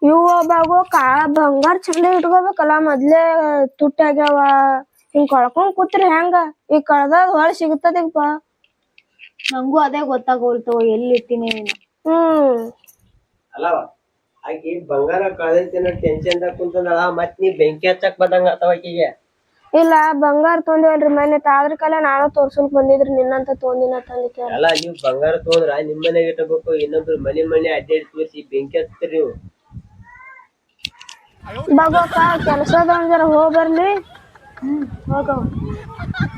ಇವ ಕಾ ಬಂಗಾರ ಚಂದ ಇಟ್ಕೋಬೇಕಲ್ಲ ಮೊದ್ಲೇ ತುಟ್ಟಾಗ್ಯಾವ ಹಿಂಗ್ ಕಳ್ಕೊಂಡ್ ಕೂತ್ರಿ ಹೆಂಗ? ಈಗ ಕಳ್ದಾಗ ಹೊಳ ಸಿಗುತ್ತದ ನಂಗೂ ಅದೇ ಗೊತ್ತಾಗೋಲ್ತು ಎಲ್ಲಿ ಇರ್ತೀನಿ ನೀನು. ಹ್ಮ್. ಅಲ್ಲವ. ಆಕಿ ಬಂಗಾರ ಕಳ್ದೈತಿ ಅನ್ನೋ ಟೆನ್ಷನ್ ದಾಗ ಕುಂತಂದಳ ಮತ್ ನೀ ಬೆಂಕಿ ಹಚ್ಚಕ್ ಬಂದಂಗ ಆತವ ಆಕಿಗೆ. ಇಲ್ಲ ಬಂಗಾರ ತೊಂದೇವಲ್ರಿ ಮನೆ ತಾದ್ರ ಕಾಲ ನಾನು ತೋರ್ಸಲ್ಕ್ ಬಂದಿದ್ರಿ ನಿನ್ನಂತ ತೊಂದಿನ ತಂದಿಕ್ಯಾರ ಅಲ್ಲ ನೀವ್ ಬಂಗಾರ ತಗೊಂಡ್ರ ನಿಮ್ ಮನೆಗೆ ಇಟ್ಟಬೇಕು ಇನ್ನೊಬ್ರು ಮನೆ ಮನೆ ಅಡ್ಡಾಡಿ ತೋರಿಸಿ ಬೆಂಕಿ ಹಚ್ತೀರಿ ನೀವು. ಬಾಗೋಕ ಕೆಲ್ಸದ ಜರ ಹೋಗ್ ಬರ್ಲಿ. ಹ್ಮ್ ಹೋಗವ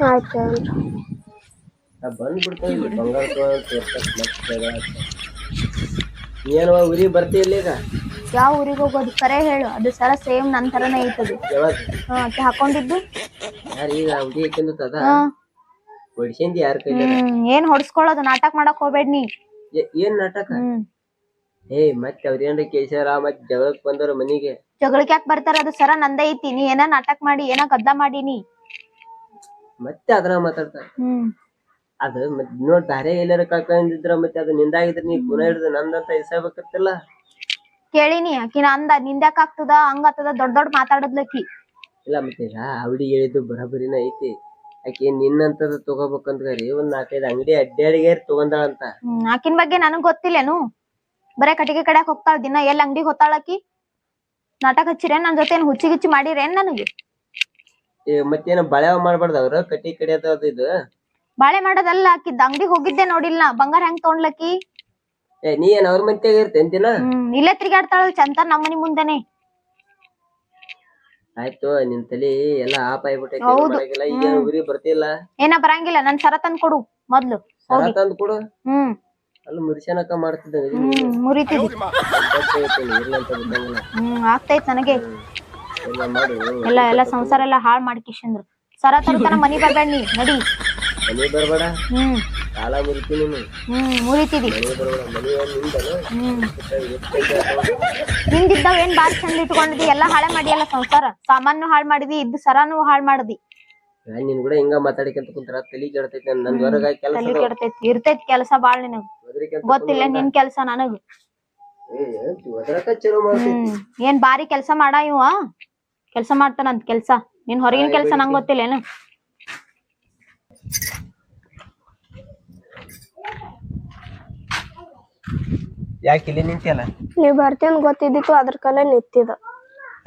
ಆಯ್ತು ನಾ ಬಂದ್ ಬಿಡ್ತೇವೆ ಬಂಗಾರ ತಗೊಂಡ್ ತೋರ್ಸಕ್ ಮತ್ತ್ ಜಗಳ ಉರಿ ಬರ್ತಿ ಇಲ್ಲ ಈಗ ಯಾವ ಊರಿಗೆ ಹೋಗೋದು? ಕರೆ ಹೇಳು. ಅದು ಸರ ಸೇಮ್ ನನ್ ತರನೇ ಐತದು. ಯಾವಾಗ? ಹಾ ಹಾಕೊಂಡಿದ್ದು? ಯಾರು ಈಗ ಹುಡಿ ಹಾಕಿಂದ ಅದ ಹಾ. ಯಾರು ಯಾರ ಕೈಲಿ? ಹ್ಮ್ ಏನ್ ಹೊಡ್ಸ್ಕೊಳ್ಳೋದು? ನಾಟಕ ಮಾಡಕ್ ಹೋಗ್ಬೇಡ ನೀ. ಏ- ಏನ್ ನಾಟಕ? ಹ್ಮ್. ಏ ಮತ್ತೆ ಅವ್ರೇನ್ರ ಕೇಶವರ ಮತ್ತೆ ಜಗಳಕ್ ಬಂದವ್ರ ಮನಿಗೆ? ಜಗಳಕ್ಕೆ ಯಾಕೆ ಬರ್ತಾರ? ಅದು ಸರ ನಂದೇ ಐತಿ. ನೀ ಏನ ನಾಟಕ ಮಾಡಿ ಏನ ಗದ್ದ ಮಾಡೀನಿ ಮತ್ತೆ ಅದ್ರ ಮಾತಾಡ್ತಾರ? ಹ್ಮ್. ಅದ ಮತ್ ನೋಡ್ ಬ್ಯಾರೆ ಎಲ್ಲಾರ ಕಳ್ಕೊಂಡಿದ್ರ ಮತ್ತೆ ಅದು ನಿಂದಾಗಿದ್ರ ನೀ ಪುನಃ ಹಿಡಿದು ನಂದಂತ ಇಸಬೇಕತ್ತಿಲ್ಲ ಕೇಳಿನಿ ಆಕಿನ ಅಂದ ನಿಂದ್ಯಾಕ್ ಆಗ್ತದ ಹಂಗ ಆಗ್ತದ ದೊಡ್ಡ ದೊಡ್ಡ ಮಾತಾಡದ್ಲಕಿ ಇಲ್ಲ ಮತ್ತೆ ಈಗ ಅವಡಿ ಹೇಳಿದ್ದು ಬರಬರಿನ ಐತಿ. ಆಕಿ ನಿನ್ನಂತದ ತಗೋಬೇಕಂದ್ರಿ ಒಂದ್ ನಾಲ್ಕೈದು ಅಂಗಡಿ ಅಡ್ಡಾಡಿಗೆ ತಗೊಂಡಾಳಂತ. ಅಂತ ಆಕಿನ ಬಗ್ಗೆ ನನಗ್ ಗೊತ್ತಿಲ್ಲೇನು? ಬರೇ ಕಟಿಗೆ ಕಡ್ಯಾಕ್ ಹೋಗ್ತಾಳ ದಿನ ಎಲ್ಲಿ ಅಂಗಡಿಗೆ ಹೋಗ್ತಾಳಕಿ ನಾಟಕ ಹಚ್ಚಿರೇನ್ ನನ್ ಜೊತೆ ಹುಚ್ಚಿ ಗಿಚ್ಚಿ ಮಾಡಿರೇನ್ ನನಗೆ? ಏ ಮತ್ತೇನ ಬಳೆ ಮಾಡ್ಬಾರ್ದ ಅವ್ರ ಕಟ್ಟಿ ಕಡಿಯದ ಅದು ಇದು. ಬಾಳೆ ಮಾಡೋದಲ್ಲ ಆಕಿದ್ ಅಂಗಡಿಗೆ ಹೋಗಿದ್ದೆ ನೋಡಿಲ್ಲ. ಬಂಗಾರ ಹೆಂಗ್ ತಗೊಂಡ್ಲಕಿ ಏ ನೀ ಏನ್ ಅವ್ರ ಮನೆ ಇರ್ತೇನ್ ದಿನ ಹ್ಮ್ ಇಲ್ಲೇ ತಿರ್ಗಾಡ್ತಾಳ ಚಂತ ನಮ್ಮನಿ ಮುಂದೆನೆ. ಆಯ್ತು ನಿನ್ ತಲಿ ಎಲ್ಲಾ ಆಪ್ ಆಗ್ಬಿಟ್ಟೈತಿ ಹೌದು. ಬರ್ತಿಲ್ಲ? ಏನ ಬರಂಗಿಲ್ಲ ನನ್ ಸರ ತಂದ್ ಕೊಡು ಮೊದ್ಲು ಸರ ಹೋಗಿ. ತಂದ್ ಕೊಡು? ಹ್ಮ್. ಅಲ್ಲಿ ಮುರಿಸನಕ ಮಾಡ್ತಿದ್ದೆ ಹ್ಮ್ ಮುರಿತಿದಿ ಇರ್ಲಂತ ಬಿಟ್ಟಂಗಿಲ್ಲ. ಹ್ಮ್ ಆಗ್ತೈತ್ ನನಗೆ. ಎಲ್ಲ ಮಾಡು ಎಲ್ಲ ಎಲ್ಲ ಸಂಸಾರ ಎಲ್ಲ ಹಾಳ್ ಮಾಡ್ಕಿಶಂದ್ರು. ಸರ ತರ್ತಾನ ಮನಿ ಬರ್ಬೇಡ ನೀ ನಡಿ. ಮನಿ ಬರ್ಬೇಡ. ಹ್ಮ್. ಕಾಲ ನೀನು. ಹ್ಮ್ ಬರ್ಬೇಡ ಮನಿ ಹ್ಮ್. ಹಿಂದಿದ್ದಾವ್ ಏನ್ ಬಾಳ್ ಚಂದ ಇಟ್ಕೊಂಡಿದ್ವಿ ಎಲ್ಲಾ ಹಾಳೆ ಮಾಡಿ ಎಲ್ಲ ಸಂಸಾರ? ಸಾಮಾನು ಹಾಳ್ ಮಾಡಿದ್ವಿ ಇದ್ದ ಸರಾನು ಹಾಳ್ ಮಾಡಿದ್ವಿ ನಿನ್ ಕೂಡ ಹಿಂಗ ಮಾತಾಡಿಕಂತ ಕುಂತರ ತಲಿ ಕೆಡ್ತೈತಿ ನನ್ ಹೊರಗ ಕೆಲಸ ತಲಿ ಕೆಡ್ತೈತಿ. ಇರ್ತೈತಿ ಕೆಲಸ ಬಾಳ್ ನಿನಗ್. ಗೊತ್ತಿಲ್ಲ ನಿನ್ ಕೆಲ್ಸ ನನಗ್. ಏನ್ ಬಾರಿ ಕೆಲಸ ಮಾಡ ಇವ? ಕೆಲ್ಸ ಮಾಡ್ತಾನಂತ ಕೆಲಸ. ನಿನ್ ಹೊರಗಿನ ಕೆಲಸ ನಂಗ್ ಗೊತ್ತಿಲ್ಲ ಏನು? ಯಾಕೆ ಇಲ್ಲಿ ನಿಂತಿಯಲ್ಲ? ನೀವ್ ಬರ್ತೀನ್ ಗೊತ್ತಿದ್ದಿತ್ತು ಅದ್ರ ಕಲೆ ನಿಂತಿದ.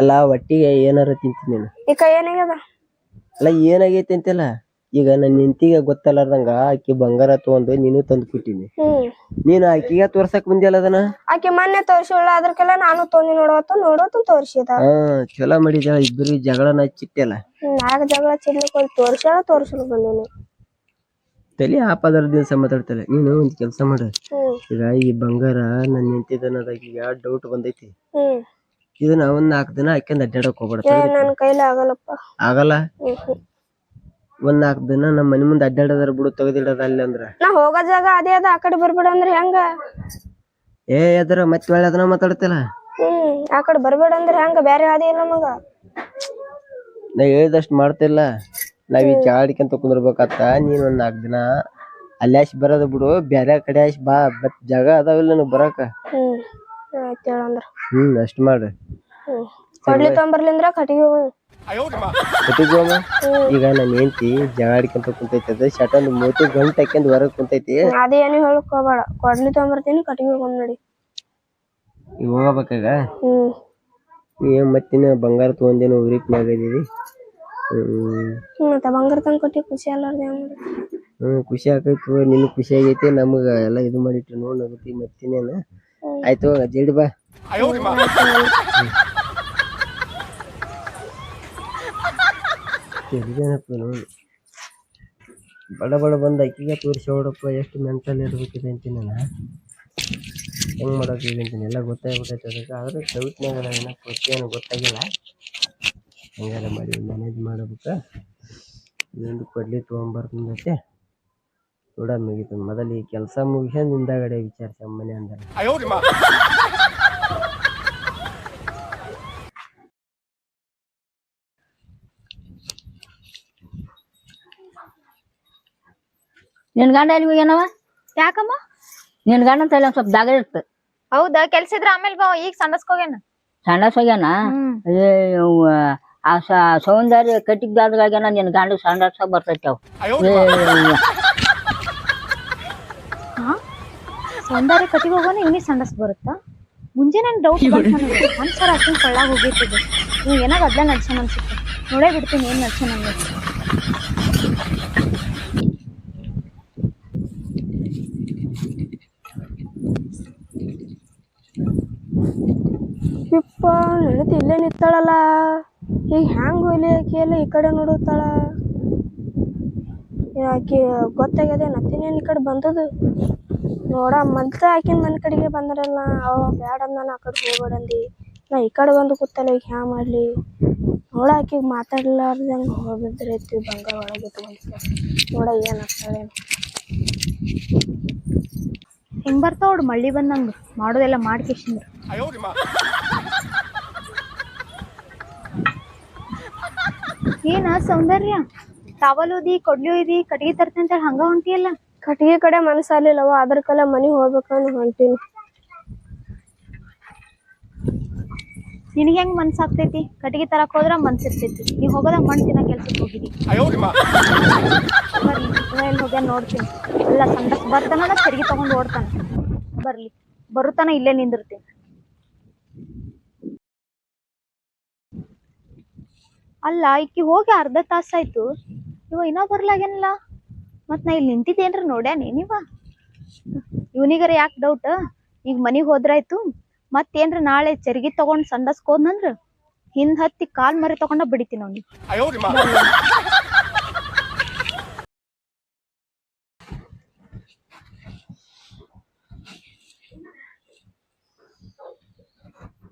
ಅಲ್ಲ ಒಟ್ಟಿಗೆ ಏನಾರ ತಿಂತೀನಿ ನೀನು? ಈಗ ಏನಾಗ್ಯದ? ಅಲ್ಲ ಏನಾಗೈತಿ ಅಂತಿಲ್ಲ ಈಗ ನನ್ನ ನಿಂತಿಗೆ ಗೊತ್ತಲ್ಲಾರ್ದಂಗ ಆಕಿ ಬಂಗಾರ ತಗೊಂಡು ನೀನು ತಂದು ಕೊಟ್ಟಿನಿ. ಹ್ಮ್. ನೀನು ಆಕಿಗೆ ತೋರ್ಸಕ್ ಬಂದಿಯಲ್ಲ ಅದನ್ನ? ಆಕೆ ಮೊನ್ನೆ ತೋರ್ಸಿಳ ಅದ್ರಕ್ಕೆಲ್ಲ ನಾನು ತೊಂದಿ ನೋಡವತ್ತು ನೋಡವತ್ತು ತೋರ್ಸಿದ. ಹಾ ಚಲೋ ಮಾಡಿದ ಇಬ್ಬರು ಜಗಳನ ಚಿಟ್ಟೆಲ್ಲ ಹ್ಮ್ ನಾಲ್ಕು ಜಗಳ ಚಿಡ್ಲಿಕ್ಕೆ ಹೋಗಿ ತೋರ್ಸ್ಯಾಳ ಬಂದೀನಿ. ತಲೆ ಆ ದಿವಸ ಮಾತಾಡ್ತಾಳೆ ನೀನು ಒಂದ್ ಕೆಲಸ ಮಾಡು. ಈಗ ಈ ಬಂಗಾರ ನನ್ನ ನಿಂತಿದ್ದನದಾಗ ಈಗ ಡೌಟ್ ಬಂದೈತಿ. ಇದನ್ನ ಒಂದ್ ನಾಲ್ಕು ದಿನ ಹಾಕ್ಯಂಡ್ ಅಡ್ಡಾಡಕ್ ಹೋಗ್ಬೇಡ. ಕೈಲಿ ಆಗಲ್ಲಪ್ಪ. ಆಗಲ್ಲ? ಒಂದ್ ನಾಲ್ಕು ದಿನ ನಮ್ಮ ಮನೆ ಮುಂದೆ ಅಡ್ಡಾಡದ್ರ ಬಿಡು ತೆಗೆದಿಡದ ಅಲ್ಲಿ ಅಂದ್ರ. ನಾ ಹೋಗೋ ಜಾಗ ಅದೇ ಅದ ಆ ಕಡೆ ಬರ್ಬೇಡ ಅಂದ್ರೆ ಹೆಂಗ? ಏ ಅದ್ರ ಮತ್ತೆ ಒಳ್ಳೆ ಅದನ್ನ ಮಾತಾಡ್ತಿಲ್ಲ? ಹ್ಮ್ ಆ ಕಡೆ ಬರ್ಬೇಡ ಅಂದ್ರೆ ಹೆಂಗ? ಬ್ಯಾರೆ ಅದೇ ಇಲ್ಲ ನಮಗ. ನಾ ಹೇಳಿದಷ್ಟು ಮಾಡ್ತಿಲ್ಲ. ನಾವ್ ಈ ಜಾಡಿಕಂತ ಕುಂದ್ರಬೇಕತ್ತ ನೀನ್ ಒಂದ್ ನಾಲ್ಕು ದಿನ ಅಲ್ಲಾಶ್ ಬರೋದ್ ಬಿಡು ಬೇರೆ ಕಡೆ ಆಶ್ ಬಾ ಮತ್ ಜಾಗ ಅದಾವಿಲ್ಲ ನನಗ್ ಬರಾಕ. ಹ್ಮ್ ಆಯ್ತು ಹೇಳಂದ್ರ ಹ್ಮ್ ಅಷ್ಟ್ ಮಾಡು. ಕೊಡ್ಲಿ ತೊಂಬರ್ಲಿಂದ್ರ ಕಟ್ಟಿಗೆ ಹೋಗ. ಈಗ ನನ್ನ ಹೆಂಡತಿ ಜಗಾಡ್ಕೊಂತ ಕುಂತೈತಿ ಅದು ಶಟನ್ ಮೂತಿ ಗಂಟೆ ಹಾಕ್ಯಂಡ್ ಹೊರಗ್ ಕುಂತೈತಿ. ಅದೇನು ಹೇಳಕ್ ಹೋಗ್ಬೇಡ ಕೊಡ್ಲಿ ತೊಂಬರ್ತೀನಿ ಕಟ್ಟಿಗೆ ಹೋಗೋಣ ನೋಡಿ. ಈಗ ಹೋಗ್ಬೇಕಾಗ ಹ್ಮ್. ನೀ ಮತ್ತಿನ ಬಂಗಾರ ತಗೊಂಡೇನು ಇದೀವಿ ಹ್ಮ್ ಹ್ಮ್ ಮತ್ತೆ ಬಂಗಾರ ತಂದ್ ಕೊಟ್ಟಿ ಖುಷಿ ಅಲ್ಲಾರ್ದ ಹೆಂಗ್ ಹ್ಮ್ ಖುಷಿ ಆಕೈತಿ ನಿನ್ ಖುಷಿ ಆಗೈತಿ ನಮಗ ಎಲ್ಲ ಇದು ಮಾಡಿಟ್ರಿ ನೋಡ್ ಮತ್ತೆ ಮತ್ತಿನೇನ ಆಯ್ತು ಜಲ್ದಿ ಬಾ. ನೋಡಿ. ಬಡ ಬಡ ಬಂದ ಅಕ್ಕಿಗೆ ತೋರಿಸಿ ಹೊಡಪ್ಪ ಎಷ್ಟು ಮೆಂಟಲ್ ಇರ್ಬೇಕಿದೆ ಅಂತೀನಿ ನಾನು. ಹೆಂಗ್ ಮಾಡೋದು ಅಂತೀನಿ ಎಲ್ಲ ಗೊತ್ತಾಗ್ಬಿಟ್ಟೈತೆ ಅದಕ್ಕೆ. ಆದ್ರೆ ಡೌಟ್ನಾಗ ಏನೋ ಏನು ಗೊತ್ತಾಗಿಲ್ಲ. ಹಂಗೆಲ್ಲ ಮಾಡಿ ಮ್ಯಾನೇಜ್ ಮಾಡಬೇಕು ಇನ್ನೊಂದು ಕೊಡ್ಲಿ ತೊಗೊಂಬರ್ತಂದೈತೆ ನೋಡ ಮುಗಿತು. ಮೊದಲು ಈ ಕೆಲಸ ಮುಗಿಸ್ಕೊಂಡು ಹಿಂದಾಗಡೆ ವಿಚಾರಿಸ ಮನೆ ಅಂದ್ರೆ. ನಿನ್ ಗಂಡ ಎಲ್ಲಿ ಹೋಗ್ಯಾನವ? ಯಾಕಮ್ಮ? ನಿನ್ ಗಂಡ ಅಂತ ಒಂದ್ ಸ್ವಲ್ಪ ಜಾಗ ಇರ್ತದೆ ಹೌದಾ? ಕೆಲ್ಸ ಇದ್ರ ಆಮೇಲೆ ಬಾ ಈಗ ಸಂಡಸ್ಕೋಗ್ಯಾನ ಸಂಡಸ್ ಹೋಗ್ಯಾನ? ಇವ್ ಆ ಸೌಂದರ್ಯ ಕಟ್ಟಿದ್ದಾದ್ರಾಗ್ಯಾನ ನಿನ್ನ ಗಂಡ ಸಂಡಸ ಬರ್ತೈತೆ ಅವು. ಸೌಂದರ್ಯ ಕಟ್ಟಿಗೆ ಹೋಗೋಣ ಇವನಿಗೆ ಸಂಡಸ್ ಬರುತ್ತಾ? ಮುಂಜಾನೆ ಡೌಟ್ ಬಂತು ನನಗೆ. ಒಂದ್ ಸಲ ಅಕ್ಕನ ಕೊಳ್ಳಾಗ ಹೋಗಿಟ್ಟಿದೆ ನೀವು ಏನಾಗ ಅದ್ಲ ನಡ್ಸೋಣ ಅನ್ಸುತ್ತೆ ನೋಡೇ ಬಿಡ್ತೀನಿ ಏನ್ ನಡ್ಸೋಣ ಅನ್ನೋದು ಯಪ್ಪ ನಡೀತಿ ಇಲ್ಲೇ ನಿಂತಾಳಲ್ಲ? ಈಗ ಹ್ಯಾಂಗ ಹೋಗ್ಲಿ ಆಕಿ ಎಲ್ಲ ಈ ಕಡೆ ನೋಡುತ್ತಾಳ ಆಕಿ ಗೊತ್ತಾಗ್ಯದ ನತ್ತಿನೇನು ಈ ಕಡೆ ಬಂದದು ನೋಡ ಮತ್ತೆ ಆಕಿನ ಮನೆ ಕಡೆಗೆ ಬಂದ್ರಲ್ಲ ಅವ ಬ್ಯಾಡ ನಾನು ನಾ ಆ ಕಡೆ ಹೋಗ್ಬೇಡಂದು ನಾ ಈ ಕಡೆ ಬಂದು ಕೂತಲ್ಲ ಈಗ ಹ್ಯಾ ಮಾಡಲಿ? ನೋಡ ಆಕಿಗೆ ಮಾತಾಡ್ಲಾರ್ದಂಗ ಹೋಗಿದ್ರೆ ಐತಿ ಬಂಗಾರ ಒಳಗೆ ಇಟ್ಕೊಂಡು ನೋಡ ಏನ್ ಹಿಂಗೆ ಹೆಂಗ್ ಬರ್ತಾವ ನೋಡು ಮಳ್ಳಿ ಬಂದಂಗ. ಮಾಡೋದೆಲ್ಲ ಮಾಡ್ಕೇಶಂದ್ರ. ಏನ ಸೌಂದರ್ಯ? ತಾವಲ್ ಓದಿ ಕೊಡ್ಲಿ ಓದಿ ಕಟ್ಗಿ ತರ್ತೇನೆ ಅಂತೇಳಿ ಹಂಗ ಹೊಂಟಿಯಲ್ಲ? ಕಟ್ಟಿಗೆ ಕಡೆ ಮನಸ್ಸಾಲಿಲ್ಲವ ಅದ್ರ ಕಲೆ ಮನಿಗ್ ಹೋಗ್ಬೇಕಂದ್ ಹೊಂಟೀನಿ. ನಿನಗೆ ಹೆಂಗ್ ಮನ್ಸಾಗ್ತೈತಿ? ಕಟ್ಟಿಗೆ ಕಟ್ಗಿ ತರಕ್ ಹೋದ್ರ ಮನ್ಸಿರ್ತೈತಿ. ನೀವ್ ಹೋಗೋದ ಮಣ್ ತಿನ್ನ ಕೆಲ್ಸಕ್ಕೆ ಹೋಗಿದಿ. ಬರ್ಲಿ ಇವ ಎಲ್ಲಿ ಹೋಗ್ಯಾನ ನೋಡ್ತೀನಿ. ಎಲ್ಲ ಸಂಡಸ್ ಬರ್ತಾನ ತೆರಿಗೆ ತಗೊಂಡ್ ಓಡ್ತಾನ. ಬರ್ಲಿ ಬರುತ್ತಾನ ಇಲ್ಲೇ ನಿಂದಿರ್ತೀನಿ. ಅಲ್ಲ, ಈಕಿ ಹೋಗಿ ಅರ್ಧ ತಾಸಾಯ್ತು. ಇವ ಇನ್ನೂ ಬರ್ಲಾಗೇನಿಲ್ಲ ಮತ್ ನಾ ಇಲ್ಲಿ ನಿಂತಿದ್ದೇನ್ರ ನೋಡ್ಯಾನಿ ನೀವ? ಇವನಿಗರ ಯಾಕೆ ಡೌಟ್ ಈಗ ಮನಿಗ್ ಹೋದ್ರಾಯ್ತು. ಮತ್ತೇನ್ರ ನಾಳೆ ಚರ್ಗಿ ತಗೊಂಡ್ ಸಂಡಸ್ಕೋದ್ನಂದ್ರ ಹಿಂದ್ ಹತ್ತಿ ಕಾಲ್ ಮರಿ ತಗೊಂಡ ಬಿಡಿತೀನಿ ಅವ್ನಿಗೆ.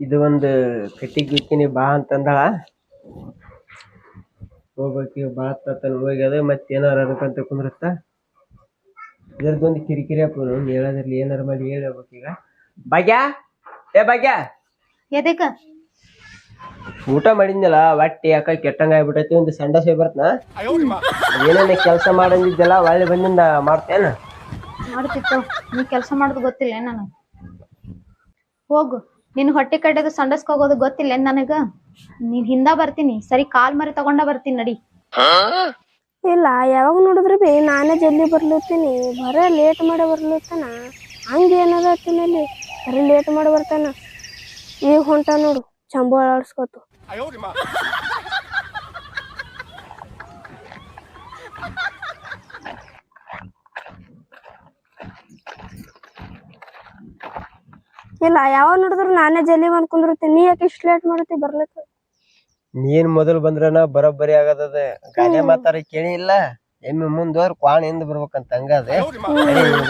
ಇದು ಒಂದು ಕಟ್ಟಿಗೆ ಬಾ ಅಂತಂದಳ. ಹೋಗ್ಬೇಕು ಬಾ ತನ ಹೋಗ್ಯದ ಮತ್ತೆ ಏನಾರ ಅನ್ಕೊಂತ ಕುಂದ್ರತ್ತ. ಇದ್ರದ್ದೊಂದು ಕಿರಿಕಿರಿ ಅಪ್ಪ ಅವ್ನು ಹೇಳೋದ್ರಲ್ಲಿ ಏನಾರ ಮಾಡಿ ಹೇಳ್ಬೇಕು ಈಗ. ಭಾಗ್ಯ ಏ ಭಾಗ್ಯ. ಎದಕ್ಕ? ಊಟ ಮಾಡಿದ್ನಲ್ಲ ಹೊಟ್ಟಿ ಯಾಕ ಕೆಟ್ಟಂಗ ಆಗ್ಬಿಟ್ಟೈತಿ ಒಂದು ಸಂಡ ಸೈ ಬರ್ತನ? ಏನೇನ ಕೆಲಸ ಮಾಡಂದಿದ್ದೆಲ್ಲ ಒಳ್ಳೆ ಬಂದಿಂದ ಮಾಡ್ತೇನ? ಮಾಡ್ತಿತ್ತು. ನೀ ಕೆಲಸ ಮಾಡೋದು ಗೊತ್ತಿಲ್ಲ ನನಗೆ ಹೋಗು. ನಿನ್ ಹೊಟ್ಟೆ ಕಡೆದು ಸಂಡಸ್ಕ್ ಹೋಗೋದು ಗೊತ್ತಿಲ್ಲ ನನಗ? ನೀನ್ ಹಿಂದ ಬರ್ತೀನಿ ಸರಿ ಕಾಲ್ ಮರಿ ತಗೊಂಡ ಬರ್ತೀನಿ ನಡಿ. ಇಲ್ಲ ಯಾವಾಗ ನೋಡಿದ್ರು ಬಿ ನಾನೇ ಜಲ್ದಿ ಬರ್ಲತ್ತೀನಿ. ಬರ ಲೇಟ್ ಮಾಡಿ ಬರ್ಲತ್ತಾನ. ಹಂಗ ಏನದ ಬರೀ ಲೇಟ್ ಮಾಡಿ ಬರ್ತಾನ. ಈಗ ಹೊಂಟ ನೋಡು ಚಂಬು ಆಡ್ಸ್ಕೊತು ಇಲ್ಲ ಯಾವಾಗ ನೋಡಿದ್ರು ನಾನೇ ಜಲ್ಲಿ ಬಂದ್ ಕುಂದಿರ್ತೀನಿ ನೀ ಯಾಕೆ ಇಷ್ಟು ಲೇಟ್ ಮಾಡತ್ತಿ ಬರ್ಲತ್ತ ನೀನ್ ಮೊದಲು ಬಂದ್ರನ ಬರೋಬ್ಬರಿ ಆಗದ ಗಾದೆ ಮಾತಾರ ಕೇಳಿ ಇಲ್ಲ. ಎಮ್ಮೆ ಮುಂದೋರ್ ಕ್ವಾಣ ಹಿಂದ್ ಬರ್ಬೇಕಂತ ಹಂಗದೆ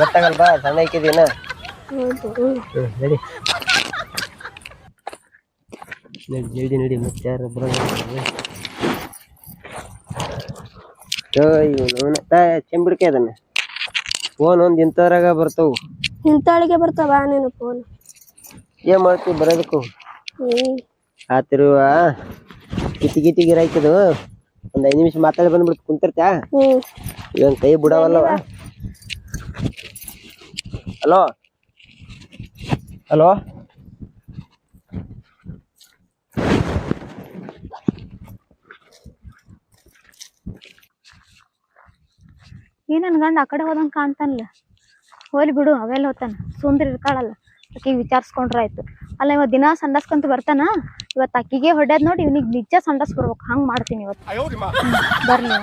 ಗೊತ್ತಾಗಲ್ ಬಾ ಸಣ್ಣ ಹಾಕಿದೀನ ಹೌದು. ನಡಿ. ನಡಿ ಜಲ್ದಿ ನಡಿ ಮತ್ತೆ ಯಾರು ಚೆಂಬಿಡ್ಕೆ ಅದನ್ನ. ಫೋನ್ ಒಂದ್ ಇಂಥವ್ರಾಗ ಬರ್ತಾವು. ಇಂತಾಳಿಗೆ ಬರ್ತಾವ ನೀನು ಫೋನ್ ಏನ್ ಮಾಡ್ತೀವಿ ಬರೋದಕ್ಕು? ಆತಿರುವ ಕಿಟಿ ಕಿತಿ ಗಿರಾಯ್ತದು. ಒಂದ್ ಐದ್ ನಿಮಿಷ ಮಾತಾಡಿ ಬಂದ್ಬಿಡ್ತು ಕುಂತಿರ್ತ್ಯಾ? ಇವನ್ ಕೈ ಬಿಡವಲ್ಲವ? ಹಲೋ? ಹಲೋ? ಏ ನನ್ ಗಂಡ ಆ ಕಡೆ ಹೋದಂಗ ಕಾಣ್ತಾನಲ್ಲ ಹೋಲಿ ಬಿಡು ಅವೆಲ್ಲ ಹೋತಾನ. ಸುಂದ್ರ ಇರ್ತಾಳಲ್ಲ ಆಕಿಗೆ ವಿಚಾರಿಸ್ಕೊಂಡ್ರ ಆಯ್ತು. ಅಲ್ಲ ಇವ ದಿನ ಸಂಡಸ್ಕೊಂತ ಬರ್ತಾನ ಇವತ್ತು ಅಕ್ಕಿಗೆ ಹೊಡ್ಯದ್ ನೋಡಿ ಇವ್ನಿಗೆ ನಿಜ ಸಂಡಸ್ ಬರ್ಬೇಕು ಹಂಗೆ ಮಾಡ್ತೀನಿ ಇವತ್ತು. ಬರ್ಲಿ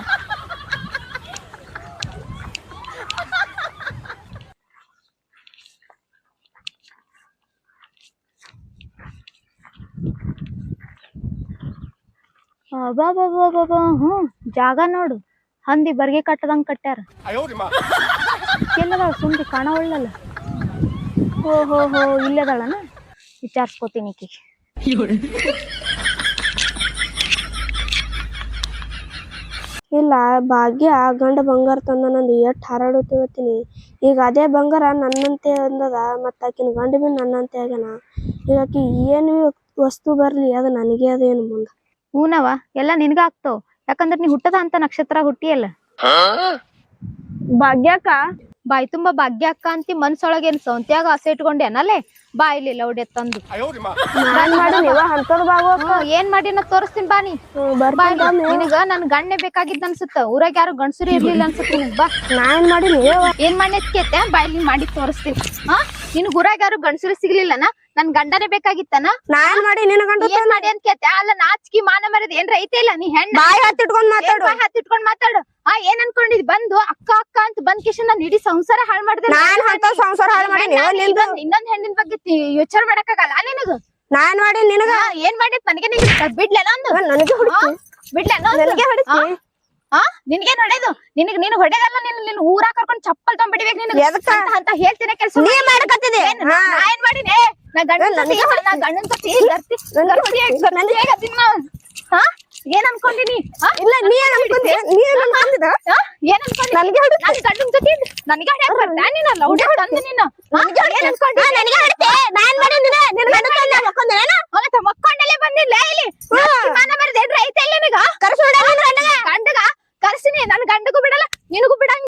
ಬಾ ಬಾ ಹ್ಞೂ ಜಾಗ ನೋಡು. ಹಂದಿ ಬರ್ಗೆ ಕಟ್ಟದಂಗೆ ಕಟ್ಟ್ಯಾರ ಎಲ್ಲದಾಳ ಕಾಣ ಕಾಣವಳ್ಳಲ್ಲ ಹೋ ಹೋ ಹೋ ಇಲ್ಲದಾಳನ? ವಿಚಾರಿಸ್ಕೋತೀನಿ ಇಲ್ಲ ಭಾಗ್ಯ ಗಂಡ ಬಂಗಾರ ತಂದ ನಂದು ಎಷ್ಟು ಹಾರಾಡುತ್ತಿವತ್ತೀನಿ ಈಗ ಅದೇ ಬಂಗಾರ ನನ್ನಂತೆ ಅಂದದ ಮತ್ತ ಆಕಿನ ಗಂಡ ಬಿ ನನ್ನಂತೆ ಆಗ್ಯಾನ. ಈಗ ಆಕಿ ಏನು ವಸ್ತು ಬರಲಿ ಅದು ನನಗೆ ಅದೇನು ಮುಂದೆ. ಹೂನವ ಎಲ್ಲ ನಿನ್ಗ ಆಗ್ತಾವ ಯಾಕಂದ್ರೆ ನೀ ಹುಟ್ಟದ ಅಂತ ನಕ್ಷತ್ರ ಹುಟ್ಟಿಯಲ್ಲ ಭಾಗ್ಯಕ್ಕ ಬಾಯಿ ತುಂಬಾ ಭಾಗ್ಯ ಅಕ್ಕ ಅಂತಿ ಮನ್ಸೊಳಗೆ ಏನ್ ಸೌಂತ್ಯಾಗ ಆಸೆ ಇಟ್ಕೊಂಡೇನಲ್ಲೇ ಬಾ ಇಲ್ಲಿ ಲೌಡೆ ತಂದು. ನಾನ್ ಮಾಡಿ ನೀವ ಅಂತದ್ ಬಾಗು ಹ್ಞೂ ಏನ್ ಮಾಡಿ ನಾ. ತೋರಿಸ್ತೀನಿ ಬಾ ನೀ. ನಿನಗ ನನ್ ಗಣ್ಣೆ ಬೇಕಾಗಿದ್ದ ಅನ್ಸುತ್ತ. ಊರಾಗ ಯಾರು ಗಂಡಸರು ಇರ್ಲಿಲ್ಲ ಅನ್ಸುತ್ತ ನಿನಗ್ ಬಾ. ನಾನ್ ಮಾಡಿ ಏನ್ ಮಾಡಿ ಕೇತೆ ಬಾ ಇಲ್ಲಿ ಮಾಡಿ ತೋರಿಸ್ತೀನಿ. ಹಾ? ನಿನ್ ಊರಾಗ ಯಾರು ಗಂಡಸರು ಸಿಗ್ಲಿಲ್ಲನ? ನನ್ ಗಂಡನೇ ಬೇಕಾಗಿತ್ತನ? ನಾನ್ ಮಾಡಿ? ನಿನ್ನ ಗಂಡ ಏನ್ ಮಾಡಿ ಅಂತ ಕೇತೆ ಅಲ್ಲ ನಾಚಿಕೆ ಮಾನ ಮರದ ಏನ್ ರೈತ ಇಲ್ಲ? ನೀ ಹೆಣ್ಣ. ಬಾಯಿ ಹತ್ತಿಟ್ಕೊಂಡ್ ಮಾತಾಡು. ಹತ್ತಿಟ್ಕೊಂಡ್ ಮಾತಾಡು? ಆ ಏನ್ ಅನ್ಕೊಂಡಿದ್? ಬಂದು ಅಕ್ಕ ಅಕ್ಕ ಅಂತ ಬಂದ್ ಕಿಶನ್ ನಾನು ಇಡೀ ಸಂಸಾರ ಹಾಳ್ ಮಾಡಿದೆ ನಾನ್ ಅಂತ ಸಂಸಾರ ಹಾಳು ಮಾಡಿ ನೀವ ನಿಂದು ಇನ್ನೊಂದ್ ಹೆಣ್ಣಿನ ಬಗ್ಗೆ ಯೋಚನೆ ಮಾಡಕ್ಕಾಗಲ್ಲ. ನಿನಗ? ನಾನ್ ಮಾಡಿ ನಿನಗ? ಏನ್ ಮಾಡಿದ್? ನನಗೆ ಬಿಡ್ಲೇನ ಒಂದು. ನನಗೆ ಹುಡುಕಿ ಬಿಡ್ಲೇನ ನನಗೆ ಹೊಡಿತಿ. ಆ ನಿನ್ಗೇನ್ ಹೊಡೆದು? ನಿನಗ್ ನೀನು ಹೊಡೆದಲ್ಲ ನೀನ್ ನಿನ್ ಊರ ಕರ್ಕೊಂಡ್ ಚಪ್ಪಲ್ ತೊಗೊಂಡ್ಬಿಡ್ಬೇಕು ನಿನಗೆ. ಎದಕ್ಕ? ಅಂತ ಅಂತ ಹೇಳ್ತೀನಿ ಕೆಲಸ ನೀ ಮಾಡ್ಕತ್ತಿದಿ? ನಾ ಏನ್ ಮಾಡಿನಿ? ನಾ ಗಂಡನ್ ನಾ ಗಂಡನ್ ಸತಿ ಗರ್ತಿ ಹಾ ಏನ್ ಅನ್ಕೊಂಡಿನಿ? ಇಲ್ಲ ನೀ ಅನ್ಕೊಂಡೆ ನೀ ಏನ್ ಅನ್ಕೊಂಡಿದ ನನಗೆ ಹೊಡೆ ನನ್ನ ಗಂಡನ ಜೊತೆ ನನಗೆ ಹೊಡೆ ಬರ್ತಾ ನೀನು ಲೌಡ ತಂದೆ ನನಗೆ ಹೊಡೆ ಅನ್ಕೊಂಡೆ ನನಗೆ ಹೊಡೆತೆ ನಾನು ಮಾಡಿ ನಿನ್ನ ನಿನ್ನ ಮಕ್ಕೊಂಡೆ. ನಾನು ಮಕ್ಕೊಂಡಲೇ ಬಂದಿಲ್ಲ ಇಲ್ಲಿ ಮಾನ ಬರದೆ ಐತೆ ಇಲ್ಲ ನಿನಗ? ಕರೆಸೋಡ ನನ್ನ ಗಂಡಗ. ಕರೆಸಿನಿ. ನನ್ನ ಗಂಡಗೂ ಬಿಡಲ್ಲ ನಿನಗೂ ಬಿಡಂಗ